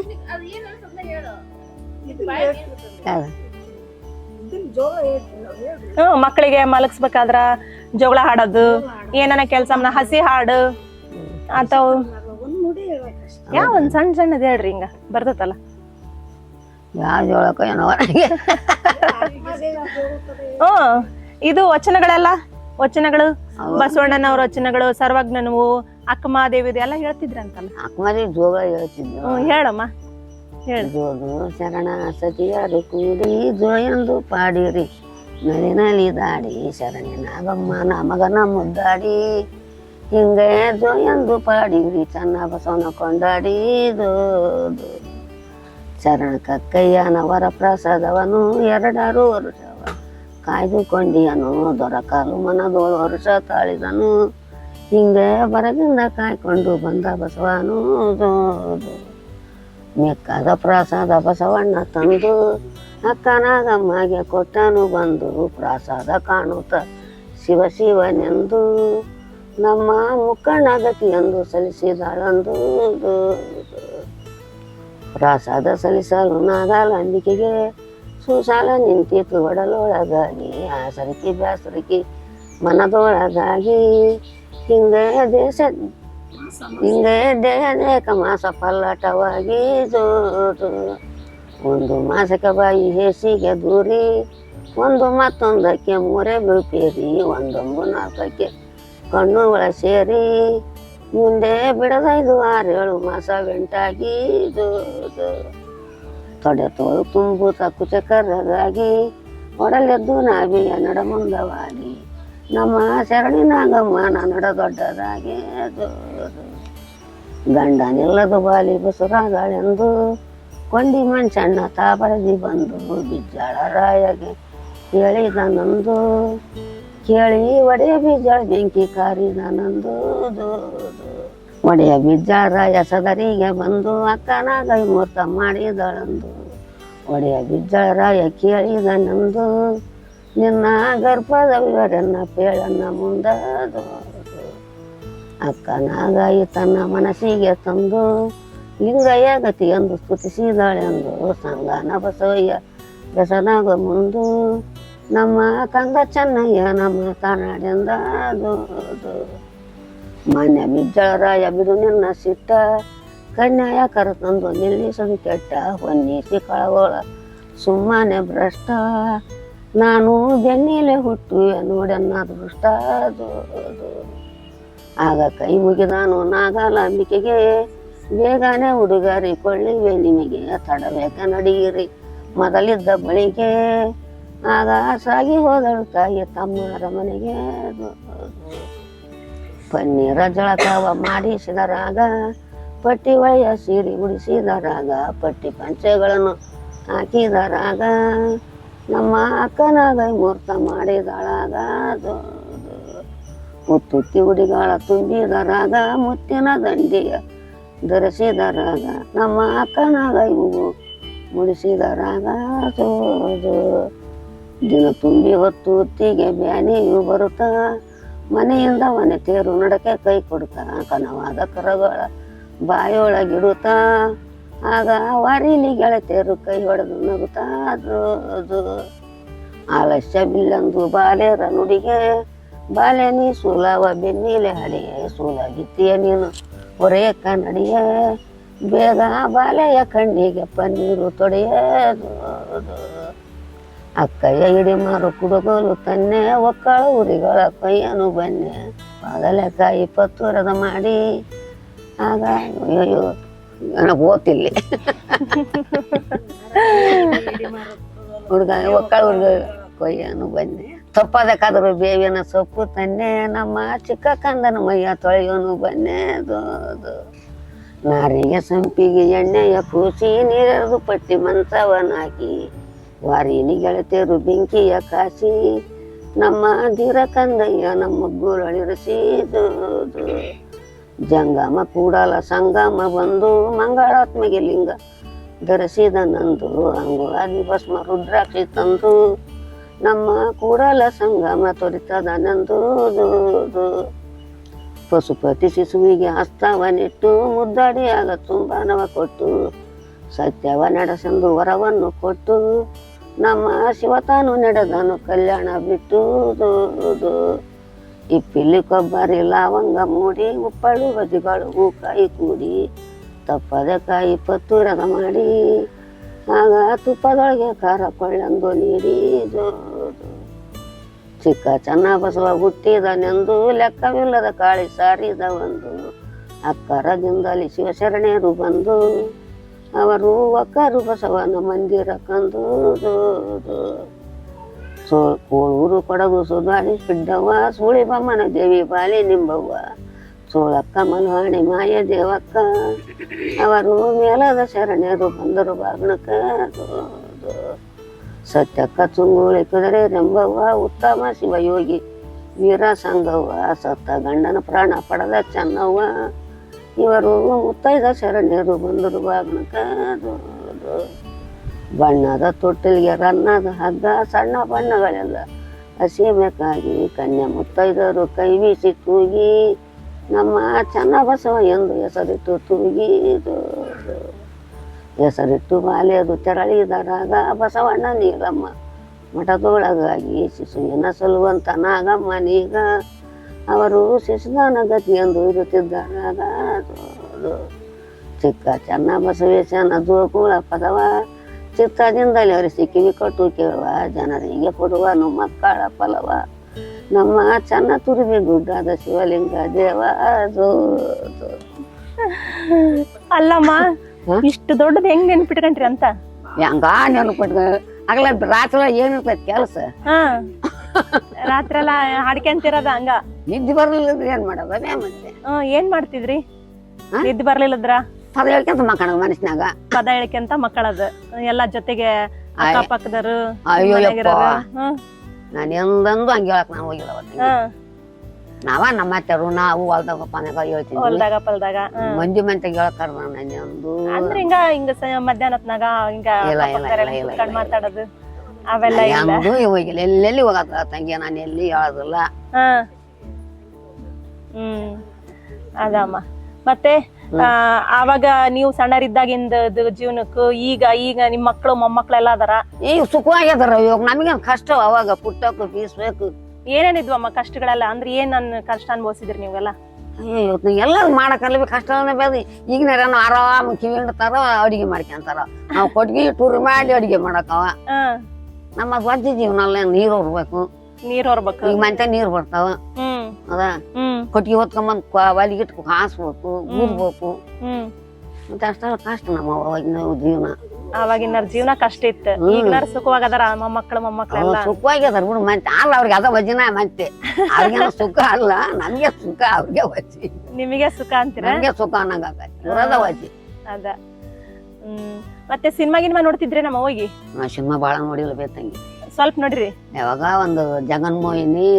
ಹ್ಮ್ ಮಕ್ಕಳಿಗೆ ಮಲಗಿಸ್ಬೇಕಾದ್ರ ಜೋಗಳ ಹಾಡೋದು ಏನನ ಕೆಲ್ಸ ಹಸಿ ಹಾಡು ಅಥವಾ. ಯಾವ ಒಂದು ಸಣ್ಣ ಸಣ್ಣದ ಹೇಳ್ರಿ ಹಿಂಗ ಬರ್ತತಲ್ಲ. ಯಾವ್ದು ಹೇಳಕ ಏನೋ ಹ್ಮ್ ಇದು ವಚನಗಳೆಲ್ಲ ವಚನಗಳು ಬಸವಣ್ಣನವ್ರ ವಚನಗಳು ಸರ್ವಜ್ಞನವು ಅಕ್ಕಮಹಾದೇವಿದು ಎಲ್ಲ ಹೇಳ್ತಿದ್ರಂತಲ್ಲ. ಅಕ್ಕಮರಿ ಜೋಗ ಹೇಳ್ತಿದ್ವಿ ಹ್ಮ್ ಹೇಳಮ್ಮ ಹೇಳು. ಜೋದು ಶರಣ ಸತಿಯರು ಕೂಡಿ ಜೋಯಂದು ಪಾಡಿರಿ. ನಲಿ ನಲಿ ದಾಡಿ ಶರಣಿ ನಾಗಮ್ಮ ನಮಗನ ಮುದ್ದಾಡಿ. ಹಿಂಗೆ ಜೋಯಂದು ಪಾಡಿರಿ ಚೆನ್ನ ಬಸವನ ಕೊಂಡಾಡಿದು. ಚರಣ ಕಕ್ಕಯ್ಯನವರ ಕಕ್ಕಯ್ಯನ ವರ ಪ್ರಸಾದವನು ಎರಡಾರು ವರ್ಷವ. ಕಾಯ್ದುಕೊಂಡಿಯನು ದೊರಕಲು ಮನದೋಳು ವರ್ಷ ತಾಳಿದನು. ಹಿಂಗೆ ಬರದಿಂದ ಕಾಯ್ಕೊಂಡು ಬಂದ ಬಸವನು ಮೆಕ್ಕದ ಪ್ರಸಾದ ಬಸವಣ್ಣ ತಂದು ಅಕ್ಕನಾಗಮ್ಮಗೆ ಕೊಟ್ಟನು ಬಂದು ಪ್ರಸಾದ ಕಾಣುತ್ತ ಶಿವ ಶಿವನೆಂದು. ನಮ್ಮ ಮುಖಂಡಾಗತಿ ಎಂದು ಸಲ್ಲಿಸಿದಳಂದು ಪ್ರಸಾದ ಸಲ್ಲಿಸಲು ನಾಗಾಲಂಬಿಕೆಗೆ ಸುಸಾಲ ನಿಂತಿತು ಒಡಲೊಳಗಾಗಿ, ಆಸರಿಕೆ ಬ್ಯಾಸರಿಕೆ ಮನದೊಳಗಾಗಿ ಹಿಂಗೆ ದೇಶ ಹಿಂಗೆ ದೇಹ ಮಾಸ ಪಲ್ಲಟವಾಗಿ ಒಂದು ಮಾಸಕ ಬಾಯಿ ಹೇಸಿಗೆ ದೂರಿ, ಒಂದು ಮತ್ತೊಂದಕ್ಕೆ ಮೂರೇ ಬೀಳ್ಪೇರಿ ಒಂದೊಂದು ನಾಲ್ಕಕ್ಕೆ ಕಣ್ಣುಗಳ ಸೇರಿ ಮುಂದೆ ಬಿಡದ ಬಿಡದೈದು ಆರೇಳು ಮಾಸ ವೆಂಟಾಗಿ ಇದು ತೊಡೆ ತೋಳು ತುಂಬು ತಕ್ಕುಚೆ ಕರ್ರಗಾಗಿ ಒಡಲೆದ್ದು ನಾವಿಯ ನಡಮುಂದವಾಗಿ. ನಮ್ಮ ಶರಣಿನಾಗಮ್ಮ ನಡ ದೊಡ್ಡದಾಗಿ ಗಂಡನಿಲ್ಲದು ಬಾಲಿ ಬಸುರಾಗಳೆಂದು ಕೊಂಡಿ ಮಂಚಣ್ಣ ತಾಬರದಿ ಬಂದು ಬಿಜ್ಜಾಳ ರಾಯಗೆ ಹೇಳಿದ ನಂದು ಕೇಳಿ ಒಡೆಯ ಬೀಜ ಬೆಂಕಿ ಕಾರಿ ನಾನೊಂದು ಒಡೆಯ ರಾಯ ಸದರಿಗೆ ಬಂದು ಅಕ್ಕನಾಗೈ ಮೂರ್ತ ಮಾಡಿದಳಂದು. ಒಡೆಯ ಬಿಜ್ಜಾರಾಯ ಕೇಳಿದ ನಂದು, ನಿನ್ನ ಗರ್ಭದ ವಿವರನ್ನ ಪೇಳನ್ನ ಮುಂದದು ಅಕ್ಕನಾಗಾಯಿ ತನ್ನ ಮನಸ್ಸಿಗೆ ತಂದು, ಲಿಂಗಯ್ಯ ಗತಿಯೆಂದು ಸ್ತುತಿಸಿದಳೆಂದು ಸಂಗನ ಬಸವಯ್ಯ ಬೆಸನಾಗ ಮುಂದು ನಮ್ಮ ಕಂದ ಚೆನ್ನಯ್ಯ, ನಮ್ಮ ತಾನಾಡೆಂದದು ಮಾನ್ಯ ಬಿಜ್ಜಳರಾಯ ಬಿಡು ನಿನ್ನ ಸಿಟ್ಟ, ಕನ್ಯಾಯ ಕರೆತಂದು ನಿಲ್ಲಿಸಲು ಕೆಟ್ಟ ಹೊನ್ನಿಸಿ ಕಳಗೋಳ ಸುಮ್ಮನೆ ಭ್ರಷ್ಟ. ನಾನು ಬೆನ್ನಿಲೆ ಹುಟ್ಟು ನೋಡನ್ನ ದೃಷ್ಟ ಅದು ಅದು. ಆಗ ಕೈ ಮುಗಿದಾನು ನಾಗಾಲಂಬಿಕೆಗೆ, ಬೇಗನೆ ಹುಡುಗರಿ ಕೊಳ್ಳಿವೆ ನಿಮಗೆ ತಡಬೇಕ ನಡೀರಿ ಮೊದಲಿದ್ದ ಬಳಿಗೆ. ಆಗ ಸಾಗಿ ಹೋದಳು ತಾಯಿ ತಮ್ಮರ ಮನೆಗೆ. ಪನ್ನೀರ ಜಳಕವ ಮಾಡಿಸಿದರಾಗ ಪಟ್ಟಿ ಒಳೆಯ ಸೀರೆ ಉಡಿಸಿದರಾಗ ಪಟ್ಟಿ ಪಂಚೆಗಳನ್ನು ಹಾಕಿದರಾಗ ನಮ್ಮ ಅಕ್ಕನಾಗ ಮೂರ್ತ ಮಾಡಿದಳಾಗ. ಮುತ್ತುತ್ತಿ ಉಡಿಗಳ ತುಂಬಿದ ರಾಗ, ಮುತ್ತಿನ ದಂಡಿಯ ಧರಿಸಿದರಾಗ ನಮ್ಮ ಅಕ್ಕನಾಗ ಇವು ಮುಡಿಸಿದರಾಗ ಸೋದು ದಿನ ತುಂಬಿ ಹೊತ್ತು ಹೊತ್ತಿಗೆ ಬ್ಯಾನಿಯು ಬರುತ್ತಾ. ಮನೆಯಿಂದ ಮನೆ ತೇರು ನಡಕೆ ಕೈ ಕೊಡ್ತಾ ಕನವಾದ ಕರಗಳ ಬಾಯೊಳಗಿಡುತ್ತಾ ಆಗ ವಾರಿಲಿ ಗೆಳತಿಯರು ಕೈ ಹೊಡೆದು ನಗುತ್ತಾ. ಅದು ಅದು. ಆಲಸ್ಯ ಬಿಲ್ಲಂದು ಬಾಲ್ಯರ ನುಡಿಗೆ. ಬಾಲ್ಯ ನೀ ಸೂಲವ ಬೆನ್ನಿಲೆ ಹಡಿಗೆ ಸೂಲಾಗಿತ್ತೀಯ ನೀನು ಹೊರೆಯ ಕನ್ನಡಿಯ. ಬೇಗ ಬಾಲ್ಯ ಕಣ್ಣಿಗೆ ಪನ್ನೀರು ತೊಡೆಯದು ಅಕ್ಕಯ್ಯ ಹಿಡಿ ಮಾರು ಕುಡುಗೋಲು ತನ್ನೆ, ಒಕ್ಕಳ ಉರಿಗಳ ಕೈಯನು ಬನ್ನೆ. ಬಾಗಲೆಕಾಯಿ ಪತ್ತುರದ ಮಾಡಿ. ಆಗ ಅಯ್ಯೋ ನನಗೆ ಓದ್ತಿಲ್ಲಿ ಹುಡುಗ, ಒಕ್ಕಳ ಹುಡುಗ ಕೊಯ್ಯನು ಬನ್ನಿ. ತಪ್ಪದಕ್ಕಾದ್ರು ಬೇವಿನ ಸೊಪ್ಪು ತನ್ನೆ, ನಮ್ಮ ಚಿಕ್ಕ ಕಂದನ ಮೈಯ ತೊಳೆಯೋನು ಬನ್ನೆ. ಅದು ಅದು ನಾರಿಗೆ ಸಂಪಿಗೆ ಎಣ್ಣೆಯ ಕೂಸಿ ನೀರದು ಪಟ್ಟಿ ಮಂಚವನಾಕಿ ವಾರಿನಿ ಗೆಳತಿಯರು ಬೆಂಕಿಯ ಕಾಸಿ ನಮ್ಮ ಧೀರ ಕಂದಯ್ಯ ನಮ್ಮ ಗುರಳಿರಸೀದು ಜಂಗಮ ಕೂಡಲ ಸಂಗಮ ಬಂದು ಮಂಗಳಾತ್ಮಗೆ ಲಿಂಗ ಧರಿಸಿದ ನಂದು ಅಂಗುಳಾದಿ ಭಸ್ಮ ರುದ್ರಾಕ್ಷಿ ತಂದು, ನಮ್ಮ ಕೂಡಲ ಸಂಗಮ ತೊರಿತದ ನಂದು. ಪಶುಪತಿ ಶಿಶುವಿಗೆ ಹಸ್ತವನಿಟ್ಟು ಮುದ್ದಾಡಿಯಾಗ ತುಂಬಾನವ ಕೊಟ್ಟು, ಸತ್ಯವ ನಡೆಸೆಂದು ವರವನ್ನು ಕೊಟ್ಟು ನಮ್ಮ ಶಿವತಾನು ನಡೆದನು ಕಲ್ಯಾಣ ಬಿಟ್ಟು ಇಪ್ಪಿಲಿ ಕೊಬ್ಬರಿ, ಲವಂಗ ಮೂಡಿ, ಉಪ್ಪಳು, ಬದಿಗಳು ಹೂಕಾಯಿ ಕೂಡಿ, ತಪ್ಪದ ಕಾಯಿ ಪತ್ತೂರದ ಮಾಡಿ, ಆಗ ತುಪ್ಪದೊಳಗೆ ಖಾರ ಕೊಳ್ಳಂದು ನೀಡಿ ಚಿಕ್ಕ ಚೆನ್ನ ಬಸವ ಹುಟ್ಟಿದನೆಂದು ಲೆಕ್ಕವಿಲ್ಲದ ಕಾಳಿ ಸಾರಿದ ಒಂದು ಅಕ್ಕರದಿಂದಲಿ ಶಿವಶರಣೆಯರು ಬಂದು ಅವರು ಒಕ್ಕರು ಬಸವನ ಮಂದಿರ ಕಂದು ಸೋ ಕೋಳೂರು ಕೊಡಗು ಸುಧಾರಿ ಬಿಡ್ಡವ್ವ, ಸೂಳಿ ಬಮ್ಮನ ದೇವಿ ಬಾಲಿ ನಿಂಬವ್ವ. ಸೋಳಕ್ಕ ಮಲವಾಣಿ ಮಾಯ ದೇವಕ್ಕ. ಅವರು ಮೇಲದ ಶರಣರು ಬಂದರು ಬಾಗ್ನಕ್ಕ. ಸತ್ಯಕ್ಕ ಚುಂಗುಳಿ ಕುದುರೆ ನಂಬವ್ವ, ಉತ್ತಮ ಶಿವಯೋಗಿ ವೀರ ಸಂಗವ್ವ ಸತ್ತ ಗಂಡನ ಪ್ರಾಣ ಪಡೆದ ಚೆನ್ನವ್ವ. ಇವರು ಮುತ್ತೈದ ಶರಣ್ಯರು ಬಂದರು ಬಾಗ್ನಕ್ಕ ಬಣ್ಣದ ತೊಟ್ಟಿಲಿಗೆ ರನ್ನದ ಹಗ್ಗ, ಸಣ್ಣ ಬಣ್ಣಗಳೆಲ್ಲ ಹಸಿಮೆಕಾಗಿ ಕನ್ಯಾ ಮುತ್ತೈದರು ಕೈ ಬೀಸಿ ತೂಗಿ, ನಮ್ಮ ಚೆನ್ನ ಬಸವ ಎಂದು ಹೆಸರಿಟ್ಟು ತೂಗಿ ಹೆಸರಿಟ್ಟು ಬಾಲ್ಯದು ತೆರಳಿದರಾಗ ಬಸವಣ್ಣ ನೀಲಮ್ಮ ಮಠದೊಳಗಾಗಿ ಶಿಶುವಿನ ಸಲುವಂತ ನಾಗಮ್ಮನೀಗ ಅವರು ಶಿಶುದಾನ ಇರುತ್ತಿದ್ದಾಗ ಚಿಕ್ಕ ಚೆನ್ನ ಬಸವೇಶನ ಗೋಕುಲ ಪದವ. ಚಿತ್ತದಿಂದಲೇ ಅವರು ಕಿವಿ ಕೊಟ್ಟು ಕೇಳುವ. ಜನರಿಗೆ ನಮ್ಮ ಮಕ್ಕಳ ಫಲವ. ನಮ್ಮ ಚೆನ್ನ ತುರುಬಿ ಗುಡ್ಡಾದ ಶಿವಲಿಂಗ ದೇವ. ಅಲ್ಲಮ್ಮ? ಇಷ್ಟು ದೊಡ್ಡದು ಹೆಂಗ್ ನೆನ್ಪಿಟ್ಕೊಂಡ್ರಿ ಅಂತ? ಹೆಂಗ ನೆನ್ಪಿಟ್ಕೊಂಡ್ರಿ ಆಗ್ಲ ರಾತ್ರಿ ಏನಿರ್ತೈತಿ ಕೆಲಸ? ಹಾ. ರಾತ್ರಿ ಎಲ್ಲ ಹಾಡ್ಕೊಂತಿರೋದ ಹಂಗ. ನಿದ್ದೆ ಬರ್ಲಿಲ್ಲ ಏನ್ ಮಾಡೋದು? ಅದೇ ಮತ್ತೆ. ಹ್ಮ್ ಏನ್ ಮಾಡ್ತಿದ್ರಿ? ಹ? ನಿದ್ದೆ ಬರ್ಲಿಲ್ಲದ್ರ? ಪದ ಹೇಳ್ಕೊಂತ ಮಕ್ಕಳ ಮನಸ್ಸಿನಾಗ. ಪದ ಹೇಳ್ಕೊಂತ ಮಕ್ಕಳದ. ಎಲ್ಲಾ ಜೊತೆಗೆ ಆಯ್. ಅಕ್ಕಪಕ್ಕದವರು ಅಯ್ಯೋ ಮನ್ಯಾಗಿರೋರು. ಹ್ಮ್. ನಾನು ಎಂದಂದು ಹಂಗೆ ಹೇಳಕ್ ನಾನು ಹೋಗಿಲ್ಲ ಅವತ್ತು ಹ್ಮ್ ನಾವ ನಮ್ಮ ಅತ್ತೆರು ನಾವು ಹೊಲ್ದಾಗ ಯೋಚನೆ ಹೇಳ್ತಿದ್ವಿ. ಹೊಲ್ದಾಗ ಪಲ್ದಾಗ ಹ್ಮ್. ಮಂದಿ ಮಂದಿಗೆ ಹೇಳ್ತಾರ ನಾನು ಒಂದು ಅಂದ್ರೆ ಹಿಂಗ ಹಿಂಗ ಸ- ಮಧ್ಯಾಹ್ನತ್ನಾಗ ಹಿಂಗ ಇಲ್ಲ, ಇಲ್ಲ, ಅಕ್ಕಪಕ್ಕದವ್ರೆಲ್ಲ ಇಲ್ಲ, ಇಲ್ಲ, ಇಲ್ಲ. ಮಾತಾಡೋದು. ಅವೆಲ್ಲ ಇಲ್ಲ. ಎಂದು ಹೋಗಿಲ್ಲ ಎಲ್ಲೆಲ್ಲಿ ಹೋಗತ್ತ ತಂಗಿ ನಾನು ಎಲ್ಲಿ ಹೇಳೋದಿಲ್ಲ. ಹಾ. ಹ್ಮ್. ಅದಮ್ಮ. ಮತ್ತೆ ಆ, ಆವಾಗ ನೀವು ಸಣ್ಣರಿದ್ದಾಗಿಂದ ಜೀವನಕ್ಕೂ ಈಗ ಈಗ ನಿಮ್ ಮಕ್ಳು ಮೊಮ್ಮಕ್ಳೆಲ್ಲ ಅದಾರ? ಈಗ ಸುಖವಾಗಿದಾರ ಇವಾಗ ನಮಗೇನು ಕಷ್ಟ ಅವಾಗ ಪುಟ್ಟಕ್ಕೂ ಬೀಸ್ಬೇಕು ಏನೇನಿದ್ವಮ್ಮ ಕಷ್ಟಗಳೆಲ್ಲ? ಅಂದ್ರೆ ಏನ್ ನನ್ನ ಕಷ್ಟ ಅನ್ಭವಿಸಿದ್ರಿ ನೀವೆಲ್ಲ? ಅಯ್ಯೋ ಇವತ್ತು ಎಲ್ಲರೂ ಮಾಡಕ್ಕಲ್ಲ ಕಷ್ಟ ಬೇದಿ ಈಗಿನ ಆರಾಮ ಕಿವಿ ಹಿಡ್ತಾರ ಅಡಿಗೆ ಮಾಡ್ಕೊಂತಾರ. ನಾವು ಕೊಟ್ಟಿಗೆ ಟೂರ್ ಮಾಡಿ ಅಡಿಗೆ ಮಾಡಕ್ಕವ. ಹಾ. ನಮ್ಮ ಸ್ವಂತ ಜೀವನಲ್ಲ ನೀರು ಹೊರ್ಬೇಕು. ನೀರ್ ಹೊರ್ಬೇಕು. ಈಗ ಮಂತೆ ನೀರು ಬರ್ತಾವ. ಹ್ಮ್. ಅದ ಕೊಟ್ಟಿಗೆ ಹೊತ್ಕೊಂಬಂದ್ ಒಲಿಗಿಟ್ ಹಾಸ್ಬೇಕು ಊದ್ಬೇಕು. ಹ್ಮ್. ಮತ್ತೆ ಅಷ್ಟೆಲ್ಲ ಕಷ್ಟ ನಮ್ಮ ಅವಾಗಿನ ಜೀವನ. ಅವಾಗಿನ ಜೀವನ ಕಷ್ಟ ಇತ್ತು. ಈಗಿನ ಸುಖವಾಗದಾರ ಮೊಮ್ಮಕ್ಕಳು ಮೊಮ್ಮಕ್ಳೆಲ್ಲ ಸುಖವಾಗಿ ಅದಾರ ಬಿಡು ಮತ್ತೆ ಅಲ್ಲ ಅವ್ರಿಗೆ ಅದ ವಜನ ಮತ್ತೆ ಅವ್ರಿಗೇನು ಸುಖ ಅಲ್ಲ ನಮ್ಗೆ ಸುಖ ಅವ್ರಿಗೆ ವಜಿ. ನಿಮಗೆ ಸುಖ ಅಂತೀರ? ನಮ್ಗೆ ಸುಖ ಅನ್ನಂಗ ಇರೋದ ವಜಿ. ಅದ. ಹ್ಮ್. ಮತ್ತೆ ಸಿನಿಮಾ ಗಿನ್ಮಾ ನೋಡ್ತಿದ್ರೆ ನಮ್ಮ ಹೋಗಿ ನಾ ಸಿನಿಮಾ ಬಹಳ ನೋಡಿಲ್ಲ ಬೇತಂಗಿ ಸ್ವಲ್ಪ ನೋಡ್ರಿ. ಯಾವಾಗ ಒಂದು ಜಗನ್ಮೋಹಿನಿ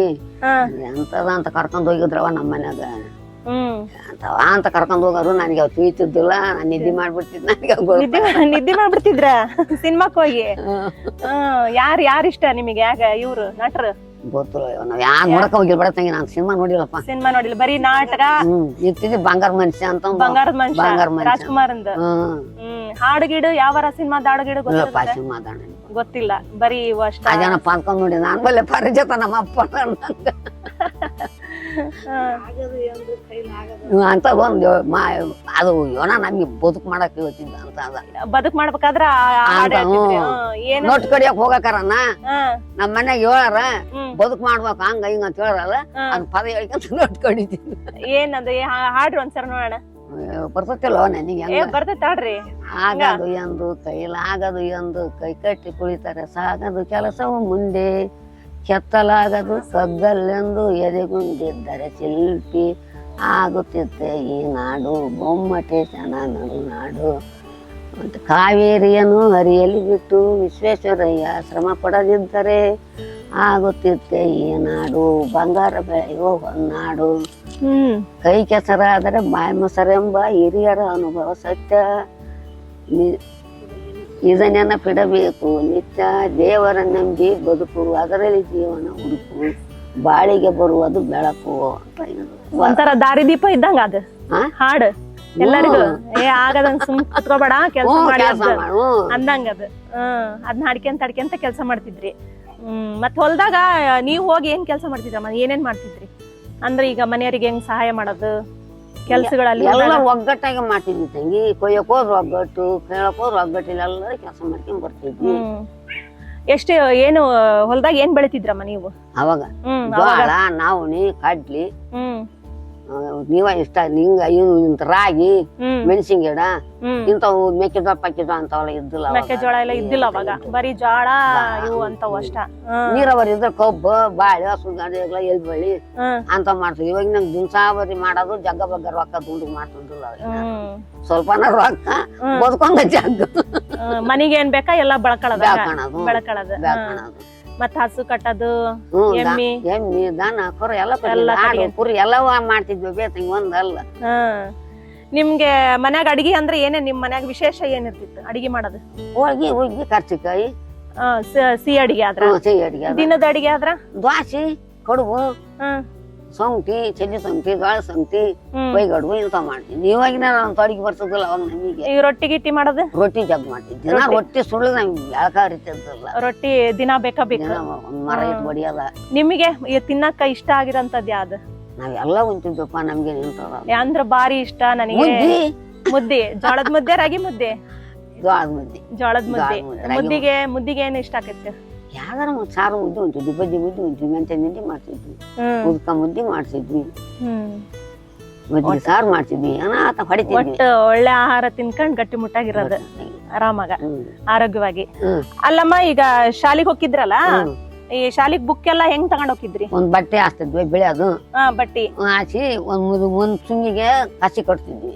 ಹಾ. ಎಂತದ ಅಂತ ಕರ್ಕೊಂಡ್ ಹೋಗಿದ್ರವ ನಮ್ಮ ಮನ್ಯಾಗ. ಹ್ಮ್. ಅಂತವ ಅಂತ ಕರ್ಕೊಂಡ್ ಹೋಗೋರು ನನಗೆ ಅವ್ ತಿಳಿತಿದ್ದಿಲ್ಲ. ನಾನು ನಿದ್ದೆ ಮಾಡ್ಬಿಡ್ತಿದ್ ನನಗೆ ನಿದ್ದೆ ನಿದ್ದೆ ಮಾಡ್ಬಿಡ್ತಿದ್ರ? ಸಿನಿಮಾಕ್ ಹೋಗಿ? ಹ್ಮ್. ಯಾರ್ ಯಾರ್ ಇಷ್ಟ ನಿಮಗೆ? ಯಾಕ ಇವ್ರು ನಟರು? ಗೊತ್ತಿಲ್ಲ ಇವ ನಾವ್ ಯಾರು ನೋಡಕ್ ಹೋಗಿಲ್ಲ ಬೇಡ ತಂಗಿ ನಾನು ಸಿನಿಮಾ ನೋಡಿಲ್ಲಪ್ಪ. ಸಿನಿಮಾ ನೋಡಿಲ್ಲ ಬರೀ ನಾಟಕ. ಹ್ಮ್ ಬಂಗಾರ ಮನುಷ್ಯ ಅಂತ ಒಂದು- ಬಂಗಾರದ ಮನುಷ್ಯ ಬಂಗಾರ ಮನುಷ್ಯ. ರಾಜ್ಕುಮಾರ್ ಅಂದ ಹ್ಮ್ ಯಾವಾರ ಸಿನಿಮಾದ ಇಲ್ಲಪ್ಪ ಗೊತ್ತಿಲ್ಲ ಸಿನಿಮಾ ಅದಾಣ ಗೊತ್ತಿಲ್ಲ ಬರೀ ಇವು ಅಷ್ಟ. ಅದೇನ ನೋಡಿ ನಾನ್ ಬಲ್ಲೆ ನಮ್ಮ ಅಪ್ಪ ನಂಗ. ಹ್ಮ್. ಹ್ಮ್, ಅಂತ ಒಂದು ಮಾ ಅದು ಯೋನ ನಮ್ಗೆ ಬದುಕು ಮಾಡಕ್ ಇವತ್ತಿದ್ದ ಅಂತ ಅದ ಬದುಕ್ ಮಾಡ್ಬೇಕಾದ್ರ ಆ- ಆ ಹಾಡ್ ಅಂತ, ಹೇಳ್ತಿದ್ರಿ. ಹ್ಮ್. ಹ್ಮ್. ಏನ್ ನೋಟ್ ಕಡಿಯಕ್ ಹೋಗಕಾರನ ಹ್ಮ್ ನಮ್ಮ ಮನ್ಯಾಗ ಹೇಳಾರ ಹ್ಮ್ ಬದುಕ್ ಮಾಡ್ಬೇಕು ಹಂಗ ಹಿಂಗ ಅಂತ ಹೇಳಲ್ಲ ಹ್ಮ್. ಅದ್ ಪದ ಹೇಳ್ಕೊಂತ ನೋಟ್ ಕಡಿತೀನಿ ಏನದು ಏ- ಹಾ- ಹಾಡ್ರಿ ಒಂದ್ಸರ ನೋಡೋಣ ಬರ್ತತಿಲ್ಲ ನನಗೆ ಏ ಹೆಂಗ ಬರ್ತೈತ್ ತಾಳ್ರಿ ಆಗದು ಎಂದು ಕೈಲಾಗದು ಎಂದು ಕೈ ಕಟ್ಟಿ ಕುಳಿತಾರೆ ಸಾಗದು ಕೆಲಸವು ಮುಂದೆ ಕೆತ್ತಲಾಗದು ಸದ್ದಲ್ಲೆಂದು ಎದೆಗುಂದಿದ್ದರೆ ಶಿಲ್ಪಿ ಆಗುತ್ತಿದ್ದೆ ಈ ನಾಡು ಬೊಮ್ಮಟೆ ನನ್ನ ನಾಡು ಮತ್ತು ಕಾವೇರಿಯನ್ನು ಹರಿಯಲಿ ಬಿಟ್ಟು ವಿಶ್ವೇಶ್ವರಯ್ಯ ಶ್ರಮ ಪಡದಿದ್ದರೆ ಆಗುತ್ತಿತ್ತೆ ಈ ನಾಡು. ಬಂಗಾರ ಬೆಳೆಯುವ ಹೊನ್ನಾಡು. ಹ್ಮ್. ಕೈ ಕೆಸರಾದರೆ ಬಾಯಿ ಮೊಸರೆಂಬ ಹಿರಿಯರ ಅನುಭವ ಸತ್ಯ. ಇದನ್ನೆನ ನೆನಪಿಡಬೇಕು ನಿತ್ಯ ದೇವರ ನಂಬಿ ಬದುಕು ಅದರಲ್ಲಿ ಜೀವನ ಹುಡುಕು ಬಾಳಿಗೆ ಬರುವುದು ಬೆಳಕು ಅಂತ ಇದು. ಒಂಥರ ದಾರಿದೀಪ ಇದ್ದಂಗ ಅದು. ಹಾ? ಹಾಡು. ಎಲ್ಲರಿಗೂ. ಏ ಆಗದಂಗ ಸುಮ್ ಕುತ್ಕೋಬೇಡ ಕೆಲ್ಸ ಹ್ಞೂ, ಮಾಡಿ ಕೆಲ್ಸ ಅದ್ ಮಾಡು. ಅಂದಂಗ ಅದು. ಹ್ಮ್. ಅದ್ನ ಹಾಡ್ಕೊಂತ ಹಾಡ್ಕೊಂತ ಕೆಲಸ ಮಾಡ್ತಿದ್ರಿ. ಹ್ಮ್. ಮತ್ ಹೊಲ್ದಾಗ ನೀವ್ ಹೋಗಿ ಏನ್ ಕೆಲಸ ಮಾಡ್ತಿದ್ರಮ್ಮ? ಏನೇನ್ ಮಾಡ್ತಿದ್ರಿ? ಅಂದ್ರೆ ಈಗ ಮನೆಯವರಿಗೆ ಹೆಂಗ್ ಸಹಾಯ ಮಾಡೋದು? ಕೆಲ್ಸಗಳಲ್ಲಿ ಎಲ್ಲ? ಒಗ್ಗಟ್ಟಾಗಿ ಮಾಡ್ತಿದ್ವಿ ತಂಗಿ. ಕೊಯ್ಯಕ್ ಹೋದ್ರು ಒಗ್ಗಟ್ಟು ಕೇಳಕ್ ಹೋದ್ರು ಒಗ್ಗಟ್ಟು ಎಲ್ಲರೂ ಕೆಲಸ ಮಾಡ್ಕೊಂಡ್ ಬರ್ತಿದ್ವಿ. ಎಷ್ಟು ಏನು ಹೊಲ್ದಾಗ ಏನ್ ಬೆಳಿತಿದ್ರಮ್ಮ ನೀವು? ಅವಾಗ ಜೋಳ ನಾವಣಿ ಕಡ್ಲಿ ನೀವ ಇಷ್ಟ ನಿಂಗ ಇವು ಇಂತ ರಾಗಿ ಮೆಣಸಿನ ಗಿಡ ಇಂಥವು ಮೆಕ್ಕೆಜೋಳ ಪಕ್ಕೆಜೋಳ ಅಂತವಲ್ಲ ಇದ್ದಿಲ್ಲ. ಮೆಕ್ಕೆಜೋಳ ಎಲ್ಲ ಇದ್ದಿಲ್ಲ ಅವಾಗ. ಬರೀ ಜೋಳ ಇವು ಅಂತವು ಅಷ್ಟ. ನೀರಾವರಿ ಇದ್ರೆ ಕಬ್ಬು ಬಾಳೆ ಸುಗಂಧ ಎಲ್ ಬಳ್ಳಿ ಅಂತ ಮಾಡ್ತೀವಿ. ಇವಾಗ ನಂಗೆ ದಿನಸಾವರಿ ಮಾಡೋದು ಜಗ್ಗ ಬಗ್ಗ ರೊಕ್ಕ ದುಂಡು ಮಾಡ್ತಿದ್ದಿಲ್ಲ. ಸ್ವಲ್ಪನ ರೊಕ್ಕ. ಬದುಕೊಂಡ ಜಗ್ಗ. ಮನೆಗೆ ಏನ್ ಬೇಕಾ? ಎಲ್ಲ ಬೆಳ್ಕೊಳದ ಬೆಳ್ಕೊಳೋದು ಬೆಳ್ಕೊಳದ ಮತ್ತ ಹಸು ಕಟ್ಟದು ಎಮ್ಮಿ. ಎಮ್ಮಿ ದನ ಕರು ಎಲ್ಲ ಎಲ್ಲ. ಆಡು ಕುರಿ ಎಲ್ಲವ ಮಾಡ್ತಿದ್ವಿ ಬೇತಂಗ್ ಒಂದಲ್ಲ ಹಾ. ನಿಮ್ಗೆ ಮನ್ಯಾಗ ಅಡಿಗೆ ಅಂದ್ರೆ ಏನೇ ನಿಮ್ ಮನ್ಯಾಗ ವಿಶೇಷ ಏನಿರ್ತಿತ್ತು ಅಡಿಗೆ ಮಾಡೋದು? ಹೋಳ್ಗಿ ಹುಗ್ಗಿ ಕರ್ಚಿಕಾಯಿ. ಸಿಹಿ ಅಡಿಗೆ ಆದ್ರ? ಸಿಹಿ ಅಡಿಗೆ. ದಿನದ ಅಡಿಗೆ ಆದ್ರ? ದ್ವಾಸಿ ಕಡುಬು. ಹ್ಮ್ ಸೊಂಟಿ ಚಲ್ಲಿ ಸೊಂಟಿ ಗಾಳ ಸೊಂಟಿ ಹ್ಮ್. ಕೈಗಡುಬು ಇಂಥ ಮಾಡ್ತೀನಿ. ಇವಾಗಿನ ನಾನು ತೊಡಗಿ ಬರ್ತದಿಲ್ಲ ಅವಾಗ ನಮಗೆ. ಈ ರೊಟ್ಟಿ ಗಿಟ್ಟಿ ಮಾಡೋದು? ರೊಟ್ಟಿ ಜಗ್ ಮಾಡ್ತಿದ್ವಿ ದಿನ ರೊಟ್ಟಿ. ಸುಳ್ಳು ನಮ್ಗೆ ಅಂತಲ್ಲ ರೊಟ್ಟಿ ದಿನ ಬೇಕಾ ಬೇಕು? ಒಂದ್ ಮರ ಇಟ್ಟು ಬಡಿಯಲ್ಲ. ನಿಮಗೆ ಈ ತಿನ್ನಕ್ಕ ಇಷ್ಟ ಆಗಿರಂತದ್ ಯಾವ್ದು? ನಾವೆಲ್ಲ ಉಂಟಿದ್ವಪ್ಪ ನಮ್ಗೆ ನಿಂತದ ಅಂದ್ರ ಬಾರಿ ಇಷ್ಟ ನನಗೆ. ಮುದ್ದಿ. ಜೋಳದ ಮುದ್ದೆ ರಾಗಿ ಮುದ್ದೆ? ಜೋಳದ ಮುದ್ದೆ. ಜೋಳದ ಮುದ್ದೆ. ಜೋಳದ್ ಮುದ್ದೆ, ಮುದ್ದಿಗೆ ಮುದ್ದಿಗೆ ಏನು ಇಷ್ಟ ಆಕೈತಿ? ಯಾವ್ದಾರ ಒಂದ್ ಸಾರು ಮುದ್ದೆ ಉಂಟು ಬಜ್ಜಿ ಮುದ್ದೆ ಉಂಟು ಮೆಂತೆ ಮುದ್ದೆ ಮಾಡ್ತಿದ್ವಿ. ಉದ್ಕ ಮುದ್ದೆ ಮಾಡ್ತಿದ್ವಿ ಮಜ್ಜಿಗೆ ಸಾರು ಮಾಡ್ತಿದ್ವಿ ಹೊಡಿತಿದ್ವಿ ಒಟ್ಟು ಒಳ್ಳೆ ಆಹಾರ ತಿನ್ಕೊಂಡು ಗಟ್ಟಿ ಮುಟ್ಟಾಗಿರೋದು ಆರಾಮಾಗ ಆರೋಗ್ಯವಾಗಿ. ಅಲ್ಲಮ್ಮ ಈಗ ಶಾಲೆಗೆ ಹೋಗಿದ್ರಲ್ಲ ಈ ಶಾಲಿಗ್ ಬುಕ್ ಎಲ್ಲ ಹೆಂಗ್ ತಗೊಂಡ್ ಹೋಗಿದ್ರಿ ಒಂದ್ ಬಟ್ಟೆ ಹಾಸ್ತಿದ್ವಿ ಬೆಳೆಯೋದು. ಬಟ್ಟಿ. ಹಾಸಿ ಒಂದ್ ಒಂದ್ ಸುಂಗಿಗೆ ಕಸಿ ಕೊಡ್ತಿದ್ವಿ.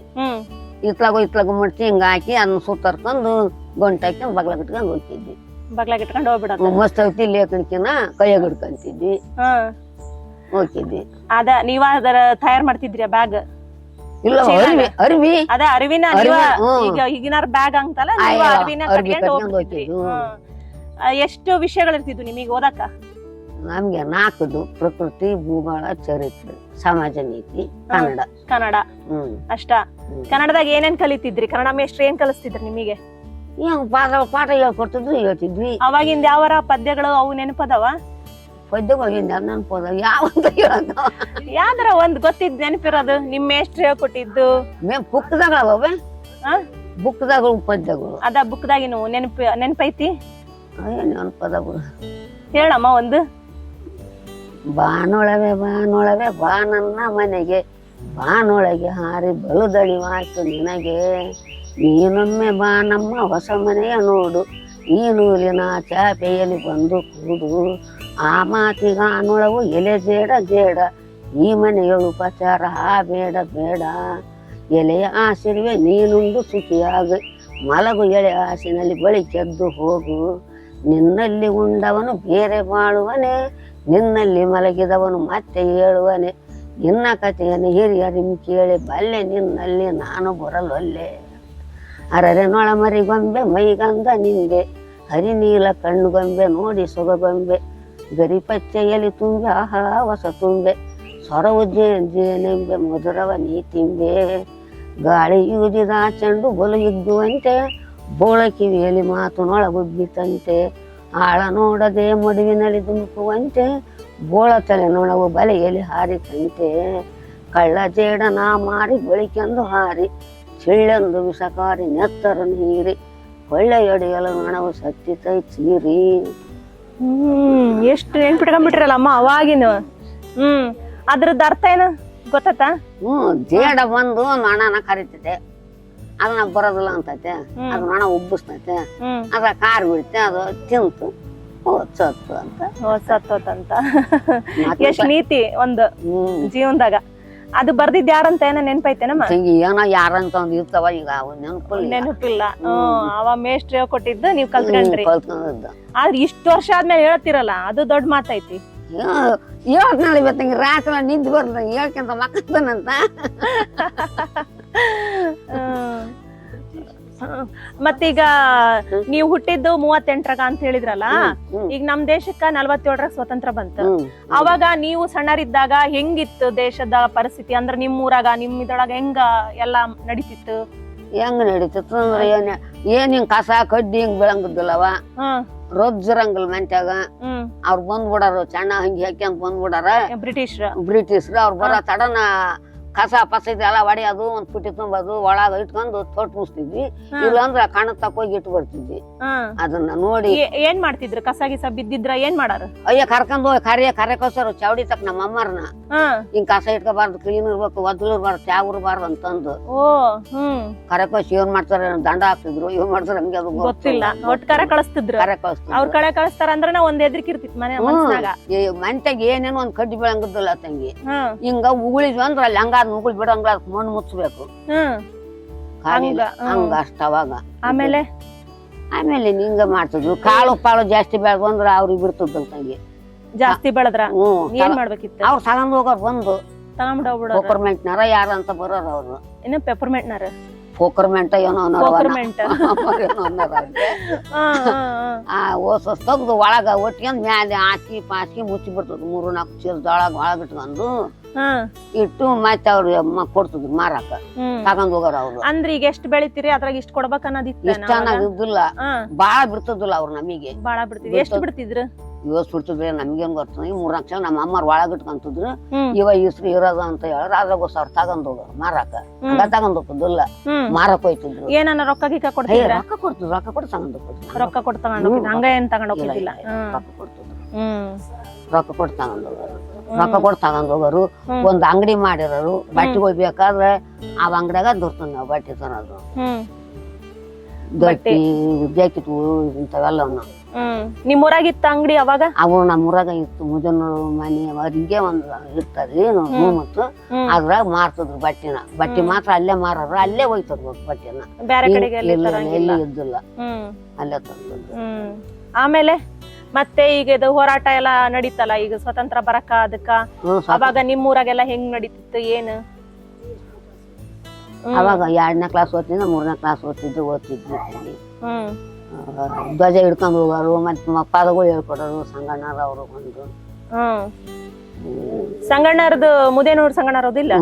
ಇತ್ಲಾಗು ಇತ್ಲಾಗು ಮುಟ್ಟಿ ಹಿಂಗ ಹಾಕಿ ಅದನ್ನ ಸುತ್ತರ್ಕೊಂಡು ಗೊಂಟಾಕಿ ಬಗ್ಲ ಕಟ್ಕೊಂಡು ಹೋಗ್ತಿದ್ವಿ ಬಗ್ಲಾಗ ಇಟ್ಕೊಂಡ್ ಹೋಗ್ಬಿಡೋದು ಮಸ್ತ್ ಐತಿ ಲೇಖಣಿಕೆನ ಕೈಯಾಗ ಹಿಡ್ಕೊಂತಿದ್ವಿ. ಹಾ. ಅದ ನೀವ ಅದರ ತಯಾರ್ ಮಾಡ್ತಿದ್ರಿ ಬ್ಯಾಗ್? ಇಲ್ಲ ಅರಿವಿ ಅರಿವಿ. ಅದ ಅರಿವಿನ ನೀವ ಈಗ ಈಗಿನಾರ ಬ್ಯಾಗ್ ಅಂತಲ್ಲ ನೀವ ಅರಿವಿನ ಅರಿವಿ ಕಟ್ಕೊಂಡ್ ಹೋಗ್ತಿದ್ರಿ ಹೋಗ್ತಿದ್ವಿ, ಹ್ಮ್. ಇರ್ತಿದ್ವು ಎಷ್ಟು ನಿಮಗೆ ಓದಕ್ಕ ನಮ್ಗೆ ನಾಲ್ಕದು ಪ್ರಕೃತಿ ಭೂಗೋಳ ಚರಿತ್ರೆ ಸಮಾಜ ನೀತಿ ಕನ್ನಡ. ಕನ್ನಡ. ಹ್ಮ್. ಅಷ್ಟ. ಕನ್ನಡದಾಗ ಏನೇನ್ ಕಲಿತಿದ್ರಿ? ಕನ್ನಡ ಮೇಷ್ಟ್ರು ಏನ್ ಕಲಿಸ್ತಿದ್ರಿ ನಿಮಗೆ? ಏನ್ ಪಾಠ ಪಾಠ ಹೇಳ್ಕೊಡ್ತಿದ್ರು ಹೇಳ್ತಿದ್ವಿ. ಅವಾಗಿಂದ ಯಾವರ ಪದ್ಯಗಳು ಅವು ನೆನಪದವ? ಪದ್ಯಗಳು ಹಿಂದೆ ಯಾವ ಯಾವಂತ ಹೇಳಕ ಯಾವ್ದಾರ ಒಂದ್ ಗೊತ್ತಿದ್ ನೆನಪಿರೋದು ನಿಮ್ ಮೇಷ್ಟ್ರು ಹೇಳ್ಕೊಟ್ಟಿದ್ದು? ಮೇ ಬುಕ್ದಾಗ ಅವೇ? ಆ? ಬುಕ್ದಾಗ ಪದ್ಯಗಳು ಅದ ಬುಕ್ದಾಗಿನು ನೆನಪು ನೆನಪೈತಿ? ಏನ್ ನೆನಪದಗಳು ಹೇಳಮ್ಮ ಒಂದು. ಬಾನೊಳವೆ ಬಾನೊಳವೆ ಬಾ ನನ್ನ ಮನೆಗೆ. ಬಾನೊಳಗೆ ಹಾರಿ ಬಲುದಳಿವಾಯ್ತು ನಿನಗೆ. ನೀನೊಮ್ಮೆ ಬಾ ನಮ್ಮ ಹೊಸ ಮನೆಯ ನೋಡು. ಈ ನೂಲಿನ ಚಾಪೆಯಲ್ಲಿ ಬಂದು ಕೂಡು. ಆ ಮಾತಿಗ ನೊಳವು ಎಲೆ ಜೇಡ ಜೇಡ ಈ ಮನೆಯ ಉಪಚಾರ ಆ ಬೇಡ ಬೇಡ. ಎಲೆಯ ಆಸಿರುವೆ ನೀನೊಂದು ಸುಖಿಯಾಗ. ಮಲಗು ಎಳೆ ಆಸಿನಲ್ಲಿ ಬಳಿ ಕೆದ್ದು ಹೋಗು. ನಿನ್ನಲ್ಲಿ ಉಂಡವನು ಬೇರೆ ಬಾಳುವನೆ. ನಿನ್ನಲ್ಲಿ ಮಲಗಿದವನು ಮತ್ತೆ ಹೇಳುವನೆ ನಿನ್ನ ಕಥೆಯನ್ನು ಹಿರಿಯರಿಂ ಕೇಳಿ ಬಲ್ಲೆ ನಿನ್ನಲ್ಲಿ ನಾನು ಬರಲೊಲ್ಲೆ. ಅರರೆ ನಿಂಬೆ ಹರಿ ನೀಲ ಕಣ್ಣು ಗೊಂಬೆ, ನೋಡಿ ಸೊಗಗೊಂಬೆ ಗರಿಪಚ್ಚೆಯಲ್ಲಿ ತುಂಬೆ ಆಹಾ ಹೊಸ ತುಂಬೆ. ಸೊರವು ಜೇನ್ ಜೇನೆಂಬೆ ಮಧುರವ ನೀತಿಂಬೆ ಗಾಳಿ ಯೂಜಿದ ಚೆಂಡು ಬಲು ಇಗ್ಗುವಂತೆ ಬೋಳ ಕಿವಿಯಲ್ಲಿ ಮಾತು ನೊಳಗುಬ್ಬಿತಂತೆ ಆಳ ನೋಡದೆ ಮಡುವಿನಲ್ಲಿ ಧುಮುಕುವಂತೆ ಬೋಳ ತಲೆ ನೊಣವು ಬಲೆಯಲ್ಲಿ ಹಾರಿತಂತೆ. ಕಳ್ಳ ಜೇಡ ನಾ ಮಾರಿ, ಬಳಿಕೆಂದು ಹಾರಿ. ಚಿಳ್ಳೆಂದು ವಿಷಕಾರಿ ನೆತ್ತರ ನೀರಿ ಕೊಳ್ಳೆಯೊಡೆಯಲು ಸತ್ತಿ ಸತ್ತಿತೈ ಚೀರಿ. ಹ್ಮ್ ಎಷ್ಟು ನೆನ್ಪಿಟ್ಕೊಂಡ್ಬಿಟ್ರಲ್ಲ ಅಮ್ಮ ಅವಾಗಿನ. ಹ್ಮ್ ಅದ್ರದ್ದು ಅರ್ಥ ಏನು? ಗೊತ್ತಾತ ಹ್ಮ್ ಜೇಡ ಬಂದು ನೊಣನ ಕರಿತೈತೆ. ಅದನ್ನ ಬರೋದಿಲ್ಲ ಅಂತೈತೆ. ಅದು ನೊಣ ಉಬ್ಬಿಸ್ತೈತೆ. ಅದ ಕಾರ್ ಬಿಡುತ್ತೆ ಅದು ತಿಂತು. ಸತ್ತು ಅಂತ. ಸತ್ತೋತಂತ. ಎಷ್ಟ್ ನೀತಿ ಒಂದು ಜೀವನದಾಗ. ಅದು ಬರ್ದಿದ್ ಯಾರಂತ ಏನ ನೆನ್ಪೈತೇನಮ್ಮ? ತಂಗಿ ಏನೋ ಯಾರಂತ ಒಂದ್ ಇರ್ತಾವ ಈಗ ಅವು ನೆನಪಿಲ್ಲ. ನೆನಪಿಲ್ಲ. ಹ್ಮ್ ಅವ ಮೇಷ್ಟ್ರಿ ಕೊಟ್ಟಿದ್ದು ನೀವ್ ಕಲ್ತ್ಕೊಂಡ್ರಿ. ಕಲ್ತ್ಕೊಂಡದ್ದು ಆದ್ರೆ ಇಷ್ಟು ವರ್ಷ ಆದ್ಮೇಲೆ ಹೇಳ್ತಿರಲ್ಲ ಅದು ದೊಡ್ಡ ಮಾತೈತಿ. ಹೇಳ್ತಾಳೆ ಇವತ್ತಂಗೆ ರಾತ್ರಿ ನಿಂತು ಬರ್ದ ಹೇಳ್ಕೊಂತ ಮಕ್ಕಂತ. ಮತ್ತೀಗ ನೀವು ಹುಟ್ಟಿದ್ದು ಮೂವತ್ತೆಂಟರಾಗ ಅಂತ ಹೇಳಿದ್ರಲ್ಲ. ಈಗ ನಮ್ ದೇಶಕ್ಕ ನಲ್ವತ್ತೇಳರಾಗ ಸ್ವತಂತ್ರ ಬಂತು. ಅವಾಗ ನೀವು ಸಣ್ಣರಿದ್ದಾಗ ಹೆಂಗಿತ್ತು ದೇಶದ ಪರಿಸ್ಥಿತಿ? ಅಂದ್ರ ನಿಮ್ ಊರಾಗ ನಿಮ್ ಇದ್ರೊಳಗ ಹೆಂಗ ಎಲ್ಲಾ ನಡೀತಿತ್ತು? ಹೆಂಗ್ ನಡೀತಿತ್ತು ಅಂದ್ರೆ ಏನ್ ಏನ್ ಹಿಂಗ್ ಕಸ ಕಡ್ಡಿ ಹಿಂಗ್ ಬೆಳಂಗದಿಲ್ಲವ? ಹ್ಮ್ ರೊಜ್ಜರಂಗಿಲ್ಲ ಮಂತ್ಯಾಗ ಹ್ಮ್. ಅವ್ರು ಬಂದ್ಬಿಡಾರು ಚೆನ್ನ ಹಂಗೆ ಹಾಕ್ಯಂತ ಬಂದ್ಬಿಡಾರ. ಬ್ರಿಟಿಷ್ರ. ಬ್ರಿಟಿಷ್ರು ಅವ್ರು ಬರೋ ತಡನ ಕಸ ಪಸ ಇದೆಲ್ಲ ಒಡೆಯೋದು ಒಂದ್ ಪುಟಿ ತುಂಬೋದು ಒಳಗ ಇಟ್ಕೊಂಡು ತೊಟ್ಟು ಮುಸ್ತಿದ್ವಿ. ಇಲ್ಲಾಂದ್ರ ಕಣ ತಕ್ಕೋಗಿ ಇಟ್ಟು ಬರ್ತಿದ್ವಿ. ಅದನ್ನ ನೋಡಿ ಏನ್ ಮಾಡ್ತಿದ್ರು? ಕಸ ಗಿಸ ಬಿದ್ದಿದ್ರ ಏನ್ ಮಾಡಾರ? ಅಯ್ಯ ಕರ್ಕೊಂಡ್ ಹೋಗಿ ಕರಿಯ ಕರೆಕೋಸರು ಚೌಡಿ ತಕ್ಕ ನಮ್ಮ ಅಮ್ಮರ್ನ. ಹಿಂಗ್ ಕಸ ಇಟ್ಕೋಬಾರ್ದು ಕ್ಲೀನ್ ಇರ್ಬೇಕು ಒದ್ಲು ಇರ್ಬಾರ್ದು ತ್ಯಾಗ ಇರ್ಬಾರ್ದು ಅಂತಂದು. ಕರೆಕೋಸ್ ಏನ್ ಮಾಡ್ತಾರ? ದಂಡ ಹಾಕ್ತಿದ್ರು ಇವ್ ಮಾಡ್ತಾರೆ ನಮ್ಗೆ ಅದು ಗೊತ್ತಿಲ್ಲ. ಒಟ್ ಕರೆ ಕಳಿಸ್ತಿದ್ರು. ಕರೆ ಕಳಿಸ್ತಿದ್ರು ಅವ್ರ ಕಡೆ ಕಳಿಸ್ತಾರ ಅಂದ್ರ ಒಂದ್ ಎದ್ರಿಕ್ ಇರ್ತಿತ್ ಮನೆ ಮನ್ಸಾಗ ಮನ್ಸ್ನಾಗ. ಈ ಏನೇನೋ ಒಂದ್ ಕಡ್ಡಿ ಬೆಳಂಗದಿಲ್ಲ ತಂಗಿ. ಹಿಂಗ ಉಗುಳಿದ್ವಿ ಅಂದ್ರ ಅಲ್ಲಿ ಹಂಗಾದ್ ಮುಗುಳ್ ಬಿಡಂಗ್ಲ ಮಣ್ಣು ಮುಚ್ಚಬೇಕು. ಹ್ಮ್. ಹಂಗ ಹ್ಮ್. ಹಂಗ ಅಷ್ಟ ಅವಾಗ. ಆಮೇಲೆ? ಆಮೇಲೆ ನಿಂಗ ಮಾಡ್ತಿದ್ರು. ಕಾಳು ಪಾಳು ಜಾಸ್ತಿ ಬೆಳೆದು ಅಂದ್ರ ಅವ್ರಿಗೆ ಬಿಡ್ತಿದ್ದಲ್ ತಂಗಿ. ಜಾಸ್ತಿ ಬೆಳದ್ರ? ಹ್ಮ್ ಏನ್ ಮಾಡ್ಬೇಕಿತ್ತು? ಅವ್ರು ತಗೊಂಡ್ ಹೋಗೋರ್ ಬಂದು. ತಗೊಂಬಿಡೋಗ್ಬಿಡೋದು ಪೆಪರ್ಮೆಂಟ್ನಾರ ಯಾರ ಅಂತ ಬರೋರು ಅವ್ರು. ಇನ್ನ ಪೆಪರ್ಮೆಂಟ್ ನಾರ ಪೋಕರ್ಮೆಂಟ್ ಏನೋ ಪೋಕರ್ಮೆಂಟ್. ಆ ಓಸಸ್ ತೆಗ್ದು ಒಳಗ ಒಟ್ಕೊಂಡ್ ಮ್ಯಾಲೆ ಹಾಕಿ ಪಾಕಿ ಮುಚ್ಚಿ ಬಿಡ್ತದ ಮೂರು ನಾಲ್ಕು ಚೀಲದೊಳಗ ಒಳಗ ಇಟ್ಕೊಂಡು ಇಟ್ಟು ಮತ್ತೆ ಅವ್ರು ಕೊಡ್ತದ ಕೊಡ್ತಿದ್ರು ಮಾರಾಕ. ಹ್ಮ್. ತಗೊಂಡ್ ಹೋಗೋರು ಅವ್ರು. ಅಂದ್ರೆ ಈಗ ಎಷ್ಟು ಬೆಳಿತೀರಿ? ಅದ್ರಾಗ ಇಷ್ಟ ಕೊಡ್ಬೇಕ ಅನ್ನೋದಿತ್ತ ಇಷ್ಟ ಚೆನ್ನಾಗಿ ಇದ್ದಿಲ್ಲ ಬಾಳ ಬಿಡ್ತಿದ್ದಿಲ್ಲ ಅವ್ರು ನಮಗೆ. ಬಾಳ ಬಿಡ್ತಿದ್ರು ಎಷ್ಟು ಬಿಡ್ತಿದ್ರು? ಇವಸ್ ಬಿಡ್ತಿದ್ರೆ ನಮ್ಗೆ ಹೆಂಗ್ ಈ ಮೂರ್ ನಾಲ್ಕು ನಮ್ಮ ಅಮ್ಮರ್ ಒಳಗ ಇಟ್ಕೊಂತಿದ್ರು ಇವ ಇಸ್ರು ಇರೋದ ಅಂತ ಹೇಳಿದ್ರೆ ಅದ್ರಾಗ ಸರ್ ತಗೊಂಡ್ ಹೋಗೋರು ಮಾರಾಕ. ಹಂಗ ತಗೊಂಡ್ ಮಾರಕ್ ಹೋಯ್ತಿದ್ರು. ಏನನ್ನ ರೊಕ್ಕ ಗಿಕ್ಕ ಕೊಡ್ತೀವಿ ಕೊಡ್ತಿದ್ರ? ರೊಕ್ಕ ಕೊಡ್ತಿದ್ರು ರೊಕ್ಕ ಕೊಟ್ಟು ತಗೊಂಡ್ ಹೋಗ್ತಿದ್ರು. ರೊಕ್ಕ ಕೊಟ್ಟು ತಗೊಂಡ್ ಹಂಗ ಏನ್ ತಗೊಂಡ್ ಹ್ಮ್. ರೊಕ್ಕ ಕೊಡ್ತಿದ್ರು. ರೊಕ್ಕ ಕೊಟ್ಟು ತಗೊಂಡ್ ಹೋಗೋರು. ರೊಕ್ಕ ಕೊಟ್ಟು ತಗೊಂಡ್ ಹೋಗೋರು. ಒಂದ್ ಅಂಗಡಿ ಮಾಡಿರೋರು. ಬಟ್ಟೆ ಹೋಗ್ಬೇಕಾದ್ರೆ ಆ ಅಂಗಡಿಯಾಗ ದೊರ್ತಂದ್ ನಾವು ಬಟ್ಟೆ ತರೋದು. ಬಟ್ಟೆ ಜಾಕೆಟ್ ಇಂಥವೆಲ್ಲವನ್ನ. ಹ್ಮ್. ಇತ್ತ ಅಂಗಡಿ ಅವಾಗ? ಅವು ನಮ್ಮ ಊರಾಗ ಇತ್ತು. ಮುಜನ ಮನೆ ಅವರಿಗೆ ಒಂದ್ ಇರ್ತದೆ ಮತ್ತು ಅದ್ರಾಗ ಮಾರ್ತಿದ್ರು ಬಟ್ಟಿನ. ಬಟ್ಟೆ ಮಾತ್ರ ಅಲ್ಲೇ ಮಾರೋರು. ಅಲ್ಲೇ ಹೋಯ್ತದ್ರು ಬಟ್ಟೆನ. ಬ್ಯಾರೆ ಕಡೆಗೆ ಎಲ್ಲಿ ಇದ್ದಿಲ್ಲ. ಅಲ್ಲೇ ತಂದದ್ದು. ಆಮೇಲೆ ಮತ್ತೆ ಈಗ ಇದು ಹೋರಾಟ ಎಲ್ಲ ನಡೀತಲ್ಲ ಈಗ ಸ್ವತಂತ್ರ ಬರಕ ಅದಕ್ಕ? ಅವಾಗ ನಿಮ್ ಊರಾಗೆಲ್ಲ ಹೆಂಗ್ ನಡೀತಿತ್ತು ಏನು. ಅವಾಗ ಎರಡನೇ ಕ್ಲಾಸ್ ಓದ್ತಿದ್ದ ಮೂರನೇ ಕ್ಲಾಸ್ ಓದ್ತಿದ್ದು ಓದ್ತಿದ್ವಿ. ಧ್ವಜ ಹಿಡ್ಕೊಂಡು ಹೋಗೋರು ಮತ್ತೆ ಪದಗಳು ಹೇಳ್ಕೊಡೋರು ಸಂಗಣ್ಣರ ಅವರು ಬಂದು ಹ್ಮ್. ಸಂಗಣ್ಣರದು ಮುದೇನೂರ್ ಸಂಗಣ್ಣರದು ಇಲ್ಲ?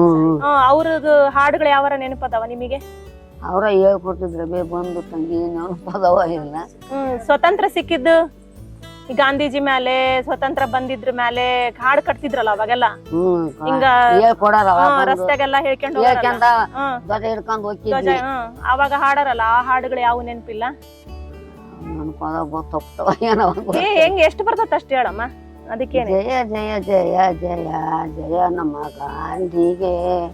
ಅವ್ರದ್ದು ಹಾಡುಗಳು ಯಾವಾರ ನೆನಪದವ ನಿಮಗೆ? ಅವರ ಹೇಳ್ಕೊಟ್ಟಿದ್ರೆ ಬೇ ಬಂದು ತಂಗಿ ನೆನಪದವ ಪದವ ಇಲ್ಲ ಸ್ವತಂತ್ರ ಸಿಕ್ಕಿದ್ದು? ಗಾಂಧೀಜಿ ಮೇಲೆ ಸ್ವತಂತ್ರ ಬಂದಿದ್ರ ಮೇಲೆ ಹಾಡ್ ಕಟ್ತಿದ್ರಲ್ಲ ಅವಾಗೆಲ್ಲ? ಹಿಂಗ ರಸ್ತೆಗೆಲ್ಲ ಹೇಳ್ಕೊಂಡು ಧ್ವಜ ಹಿಡ್ಕೊಂಡು ಅವಾಗ ಹಾಡಾರಲ್ಲ ಆ ಹಾಡುಗಳು ಯಾವ ನೆನಪಿಲ್ಲ? ಗೊತ್ತೋಗ್ತಾವ ಏನೋ ಏ ಹೆಂಗ್ ಎಷ್ಟು ಬರ್ತದ ಅಷ್ಟು ಹೇಳಮ್ಮ? ಅದಕ್ಕೇನೆ. ಜಯ ಜಯ ಜಯ ಜಯ ಜಯ ನಮ್ಮ ಗಾಂಧಿಗೆ.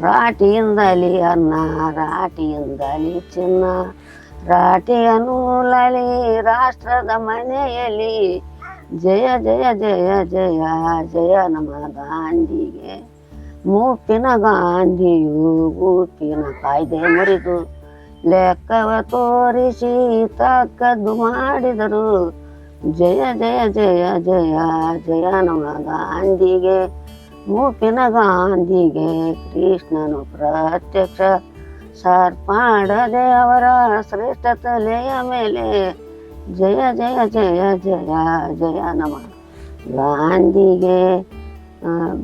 ರಾಟಿಯಿಂದಲಿ ಅನ್ನ ರಾಟಿಯಿಂದಲಿ ಚಿನ್ನ. ರಾಟಿಯ ನೂಲಲಿ ರಾಷ್ಟ್ರದ ಮನೆಯಲ್ಲಿ. ಜಯ ಜಯ ಜಯ ಜಯ ಜಯ ನಮ್ಮ ಗಾಂಧಿಗೆ. ಮೂಪಿನ ಗಾಂಧಿಯು ಮೂಪಿನ ಕಾಯ್ದೆ ಮುರಿದು. ಲೆಕ್ಕವ ತೋರಿಸಿ ತಕ್ಕದ್ದು ಮಾಡಿದರು. ಜಯ ಜಯ ಜಯ ಜಯ ಜಯ ನಮ್ಮ ಗಾಂಧಿಗೆ. ಮೂಪಿನ ಗಾಂಧಿಗೆ ಕೃಷ್ಣನು ಪ್ರತ್ಯಕ್ಷ. ಸರ್ಪಾಡದೆ ಅವರ ಶ್ರೇಷ್ಠ ತಲೆಯ ಮೇಲೆ. ಜಯ ಜಯ ಜಯ ಜಯ ಜಯ ನಮ ಗಾಂಧಿಗೆ.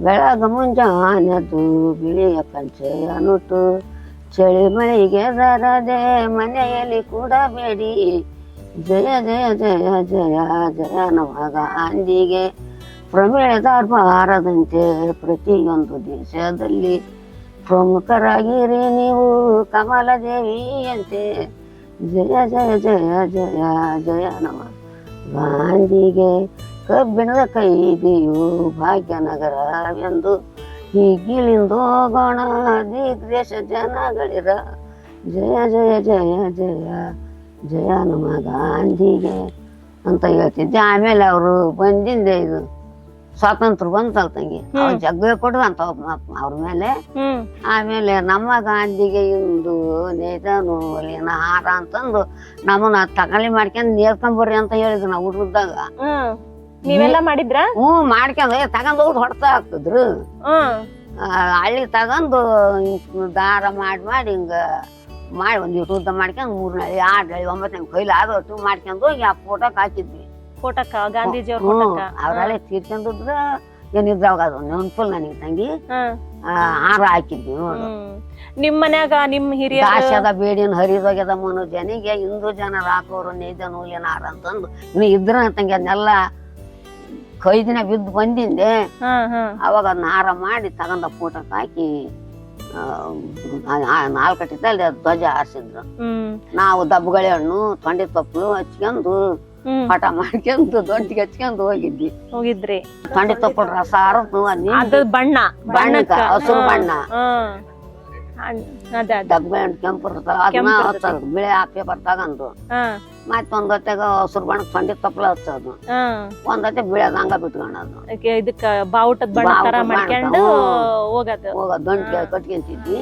ಬೆಳಗ ಮುಂಜಾನೆದ್ದು ಬಿಳಿಯ ಪಂಚೆಯನ್ನುಟ್ಟು ಚಳಿ ಮಳೆಗೆ ದರದೆ ಮನೆಯಲ್ಲಿ ಕೂಡಬೇಡಿ ಜಯ ಜಯ ಜಯ ಜಯ ಜಯ ನಮ ಗಾಂಧಿಗೆ ಪ್ರಮೇಳದ ದರ್ಬಾರದಂತೆ ಪ್ರತಿಯೊಂದು ದೇಶದಲ್ಲಿ ಪ್ರಮುಖರಾಗಿರಿ ನೀವು ಕಮಲ ದೇವಿಯಂತೆ. ಜಯ ಜಯ ಜಯ ಜಯ ಜಯ ನಮ ಗಾಂಧಿಗೆ ಕಬ್ಬಿಣದ ಕೈದಿಯು ಭಾಗ್ಯನಗರವೆಂದು ಹೀಗಿಲಿಂದೋಗೋಣ ದ್ವೇಷ ಜನಗಳಿರ. ಜಯ ಜಯ ಜಯ ಜಯ ಜಯ ನಮ್ಮ ಗಾಂಧಿಗೆ ಅಂತ ಹೇಳ್ತಿದ್ದೆ. ಆಮೇಲೆ ಅವರು ಬಂದಿಂದೆ ಇದು ಸ್ವಾತಂತ್ರ್ಯ ಬಂತಲ್ಲ ತಂಗಿ. ಅವ್ರು ಕೊಡು ಅಂತ ಅವ್ರ ಮೇಲೆ. ಆಮೇಲೆ ನಮ್ಮ ಗಾಂಧಿಗೆ ಇಂದು ನೇತನು ಹಾರ ಅಂತಂದು ನಮ್ಮನ್ನ ತಕಲಿ ಮಾಡ್ಕೊಂಡ್ ನೇರ್ಕೊಂಬರ್ರಿ ಅಂತ ಹೇಳಿದ್ರು ನಾವು ಹುಡುಗದಾಗ ನೀವೆಲ್ಲ ಮಾಡಿದ್ರ? ಹ್ಮ್ ಮಾಡ್ಕೊಂಡ್ ತಗೊಂಡ್ ಹೋಗಿ ಹೊಡ್ತಾ ಹಾಕ್ತಿದ್ರು ಹ್ಮ್ ಹಳ್ಳಿ ತಗೊಂಡು ದಾರ ಮಾಡಿ ಮಾಡಿ ಹಿಂಗ ಮಾಡಿ ಒಂದ್ ಇಟ್ಟು ಉದ್ದ ಮಾಡ್ಕೊಂಡ್ ಮೂರ್ನೇ ಆರ್ ಹಳ್ಳಿ ಒಂಬತ್ತನೇ ಕೈಲಿ ಆದಷ್ಟು ಮಾಡ್ಕೊಂಡ್ ಹೋಗಿ ಆ ಫೋಟೋಕ್ ಹಾಕಿದ್ವಿ. ಫೋಟಕ್ಕ ಗಾಂಧೀಜಿ ಅವ್ರ ಫೋಟಕ್ಕ ಅವ್ರಲ್ಲೇ ತೀರ್ಕೊಂಡಿದ್ರ ಏನಿದ್ರಾಗ ಅದು ಫುಲ್ ನನಗೆ ತಂಗಿ. ಹಾರ ಹಾಕಿದ್ವಿ ನೋಡು. ನಿಮ್ ಮನ್ಯಾಗ ನಿಮ್ ಹಿರಿಯ ದಾಸ್ಯದ ಬೇಡಿನ ಹರಿದೋಗ್ಯದ ಮನುಜನಿಗೆ ಹಿಂದೂ ಜನ ಹಾಕೋರು ನೈಜನು ಏನಾರ ಹಾರ ಅಂತಂದು ಇನ್ನು ಇದ್ರ ತಂಗಿ ಅದನ್ನೆಲ್ಲ ಕೈ ದಿನ ಬಿದ್ದು ಬಂದಿಂದೆ ಅವಾಗ ನಾರ ಮಾಡಿ ತಗೊಂಡ ಫೋಟೋಕ್ ಹಾಕಿ ನಾಲ್ಕಟ್ಟಿದ್ದಲ್ಲಿ ಧ್ವಜ ಹಾರಿಸಿದ್ರು. ನಾವು ದಬ್ಬಗಳೆ ಹಣ್ಣು ತೊಂಡೆ ತಪ್ಪು ಹಚ್ಕೊಂಡು ಹಠ ಪಟ ಮಾಡ್ಕೊಂಡು ದೊಡ್ಡಿಗೆ ಹಚ್ಕೊಂಡು ಹೋಗಿದ್ವಿ. ಹೋಗಿದ್ರಿ. ತೊಂಡೆ ತಪ್ಪು ರಸ ಹರತು ಅದು ಬಣ್ಣ. ಬಣ್ಣಕ್ಕ ಹಸಿರು ಬಣ್ಣ. ದಬ್ಬಗಳೆ ಹಣ್ಣು ಕೆಂಪು ಇರ್ತಾವ ಅದನ್ನ ಬಿಳಿ ಆ ಪೇಪರ್ ತಗೊಂಡು. ಹಾ ಒಂದೊತ್ತಾಗ ಹಸಿರು ಬಣ್ಣ ತೊಂಡೆ ತಪ್ಪಲ ಹಚ್ಚೋದು ಒಂದೊತ್ತೆ ಬೀಳದಂಗ ಬಿಟ್ಕೊಂಡದು ಇದಕ್ಕ ಬಾವುಟದ ಬಣ್ಣ ತರ ಮಾಡ್ಕೊಂಡು. ಹೋಗದು. ಹೋಗ ದೊಂಟಿಗೆ ಕಟ್ಕೊಂತಿದ್ವಿ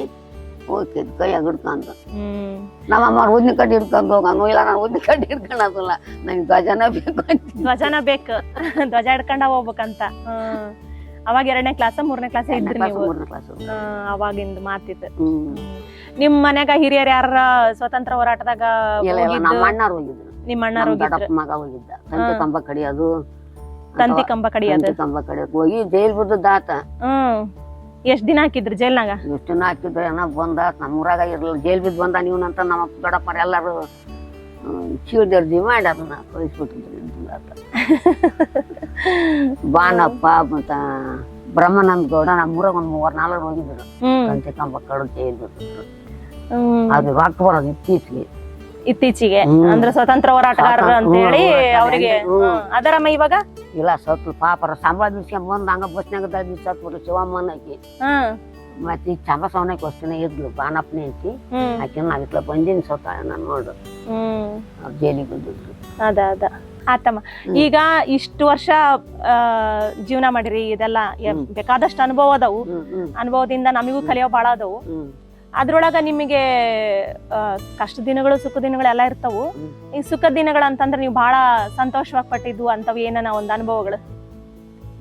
ಹೋಗಿ ಕೈಯಾಗ ಹಿಡ್ಕೊಂಡು. ನಮ್ಮ ಅಮ್ಮ ಉದ್ನಿ ಕಡ್ಡಿ ಹಿಡ್ಕೊಂಡು ಹೋಗಂಗ ಇಲ್ಲ ನಾನು ಉದ್ನಿ ಕಡ್ಡಿ ಹಿಡ್ಕೊಳೋದಿಲ್ಲ ನಂಗೆ ಧ್ವಜನ ಬೇಕು ಧ್ವಜನ ಬೇಕು. ಧ್ವಜ ಹಿಡ್ಕೊಂಡ ಹೋಗ್ಬೇಕಂತ. ಅವಾಗ ಎರಡನೇ ಕ್ಲಾಸ್ ಮೂರನೇ ಕ್ಲಾಸ್ ಇದ್ರಿ ನೀವು? ಮೂರನೇ ಕ್ಲಾಸ್ ಅವಾಗಿಂದ ಮಾತಿತ್ತು ನಿಮ್ ಮನ್ಯಾಗ ಹಿರಿಯರ್ ಯಾರ ಸ್ವತಂತ್ರ ಹೋರಾಟದಾಗ ನಮ್ಮ? ಅಣ್ಣಾರು ಹೋಗಿದ್ರು. ನಿಮ್ಮ ಅಣ್ಣಾರ್ ನಮ್ಮ ಹೋಗಿದ್ರು. ಮಗ ಹೋಗಿದ್ದ. ತಂತಿ. ಕಂಬ ಕಡಿಯೋದು. ತಂತಿ ಕಂಬ ಕಡಿಯೋದು. ಕಂಬ ಕಡಿಯೋದು. ಹೋಗಿ ಜೈಲ್ ಬಿದ್ದದಾತ ಹ್ಮ್. ಎಷ್ಟ್ ದಿನ ಹಾಕಿದ್ರು ಜೈಲ್ನಾಗ? ಎಷ್ಟು ದಿನ ಹಾಕಿದ್ರು ಏನೋ ಬಂದ ನಮ್ಮೂರಾಗ ಇರ್ಲಿಲ್ಲ. ಜೈಲ್ ಬಿದ್ದು ಬಂದ ನೀವನಂತ ನಮ್ಮ ದೊಡ್ಡಪ್ಪ ದೊಡ್ಡಪ್ಪರ ಎಲ್ಲರೂ ಚೀರ್ದರ್ಜಿ ಮಾಡಿ ಅದನ್ನ ಕಳಿಸ್ಬಿಟ್ಟಿದ್ರು ಅಂತ ಬಾನಪ್ಪ ಮತ್ತ ಬ್ರಹ್ಮಾನಂದ್ ಗೌಡ ನಮ್ಮೂರಾಗ ಒಂದ್ ಮೂವರ್ ನಾಲ್ಕು ಹೋಗಿದ್ರು. ತಂತಿ ಕಂಬ ಕಡು ಜೈಲ್ ಅದು ರೊಕ್ಕ ಬರೋದು ಇತ್ತೀಚೆಗೆ. ಇತ್ತೀಚೆಗೆ. ಅಂದ್ರೆ ಸ್ವತಂತ್ರ ಹೋರಾಟಗಾರರು ಅಂತ ಹೇಳಿ ಅವರಿಗೆ. ಅದರಮ್ಮ ಇವಾಗ? ಇಲ್ಲ ಸತ್ತು ಪಾಪರ ಸಂಬಳ ಬಿಡ್ಸ್ಕೊಂಡ್ ಬಂದ್ ಹಂಗ ಬಸ್ನಾಗ ಶಿವಮ್ಮನ ಆಕಿ ಹ್ಮ್. ಮತ್ತೆ ಚಂದ ಚಂಬಸವನಕ್ಕೆ ವಸ್ತುನ ಇದ್ಲು ಬಾನಪ್ಪನಿ ಹ್ಮ್. ಆಕೆ ನಾವಿತ್ಲ ಬಂದಿನ ಸತ್ತ ನಾನು ನೋಡು. ಅವ್ರು ಜೈಲಿಗೆ ಬಂದಿದ್ರು. ಅದ ಅದ. ಆತಮ್ಮ. ಈಗ ಇಷ್ಟು ವರ್ಷ ಜೀವನ ಮಾಡಿರಿ ಇದೆಲ್ಲ ಬೇಕಾದಷ್ಟು ಅನುಭವ ಅದಾವು. ಅನುಭವದಿಂದ ನಮಗೂ ಕಲಿಯೋ ಬಾಳ ಅದಾವು. ಅದ್ರೊಳಗ ನಿಮಗೆ ಕಷ್ಟ ದಿನಗಳು ಸುಖ ದಿನಗಳು ಎಲ್ಲ ಇರ್ತಾವು ಈ ಸುಖ ದಿನಗಳು ಅಂತಂದ್ರೆ ನೀವು ಬಹಳ ಸಂತೋಷವಾಗಿ ಪಟ್ಟಿದ್ದು ಅಂತವ್ ಏನನ ಒಂದು ಅನುಭವಗಳು?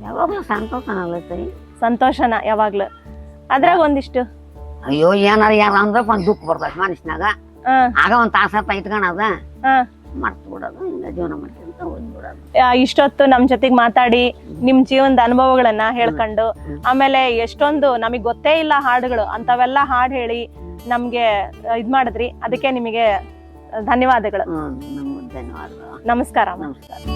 ಯಾವಾಗ್ಲೂ ಸಂತೋಷನ ಸಂತೋಷನ ಯಾವಾಗ್ಲೂ. ಅದ್ರಾಗ ಒಂದಿಷ್ಟು. ಅಯ್ಯೋ ಏನಾರ ಯಾರ ಅಂದ್ರ ಒಂದ್ ದುಃಖ ಬರ್ತೈತಿ ಮನುಷ್ಯನಾಗ ಆ, ಆಗ ಒಂದ್ ತಾಸ ಇಟ್ಕೊಳದ ಅದ. ಮರ್ತು ಬಿಡೋದು ಹಿಂಗ ಜೀವನ ಮಾಡ್ಕೊಂತ ಹೋಗ್ಬಿಡೋದು. ಆ, ಇಷ್ಟೊತ್ತು ನಮ್ ಜೊತೆಗ್ ಮಾತಾಡಿ ನಿಮ್ ಜೀವನದ ಅನುಭವಗಳನ್ನ ಹೇಳ್ಕೊಂಡು ಆಮೇಲೆ ಎಷ್ಟೊಂದು ನಮಗ್ ಗೊತ್ತೇ ಇಲ್ಲ ಹಾಡುಗಳು ಅಂತವೆಲ್ಲ ಹಾಡ್ ಹೇಳಿ ನಮ್ಗೆ ಇದ್ ಮಾಡಿದ್ರಿ. ಅದಕ್ಕೆ ನಿಮಗೆ ಧನ್ಯವಾದಗಳು. ಧನ್ಯವಾದಗಳು. ನಮಸ್ಕಾರ ನಮಸ್ಕಾರ.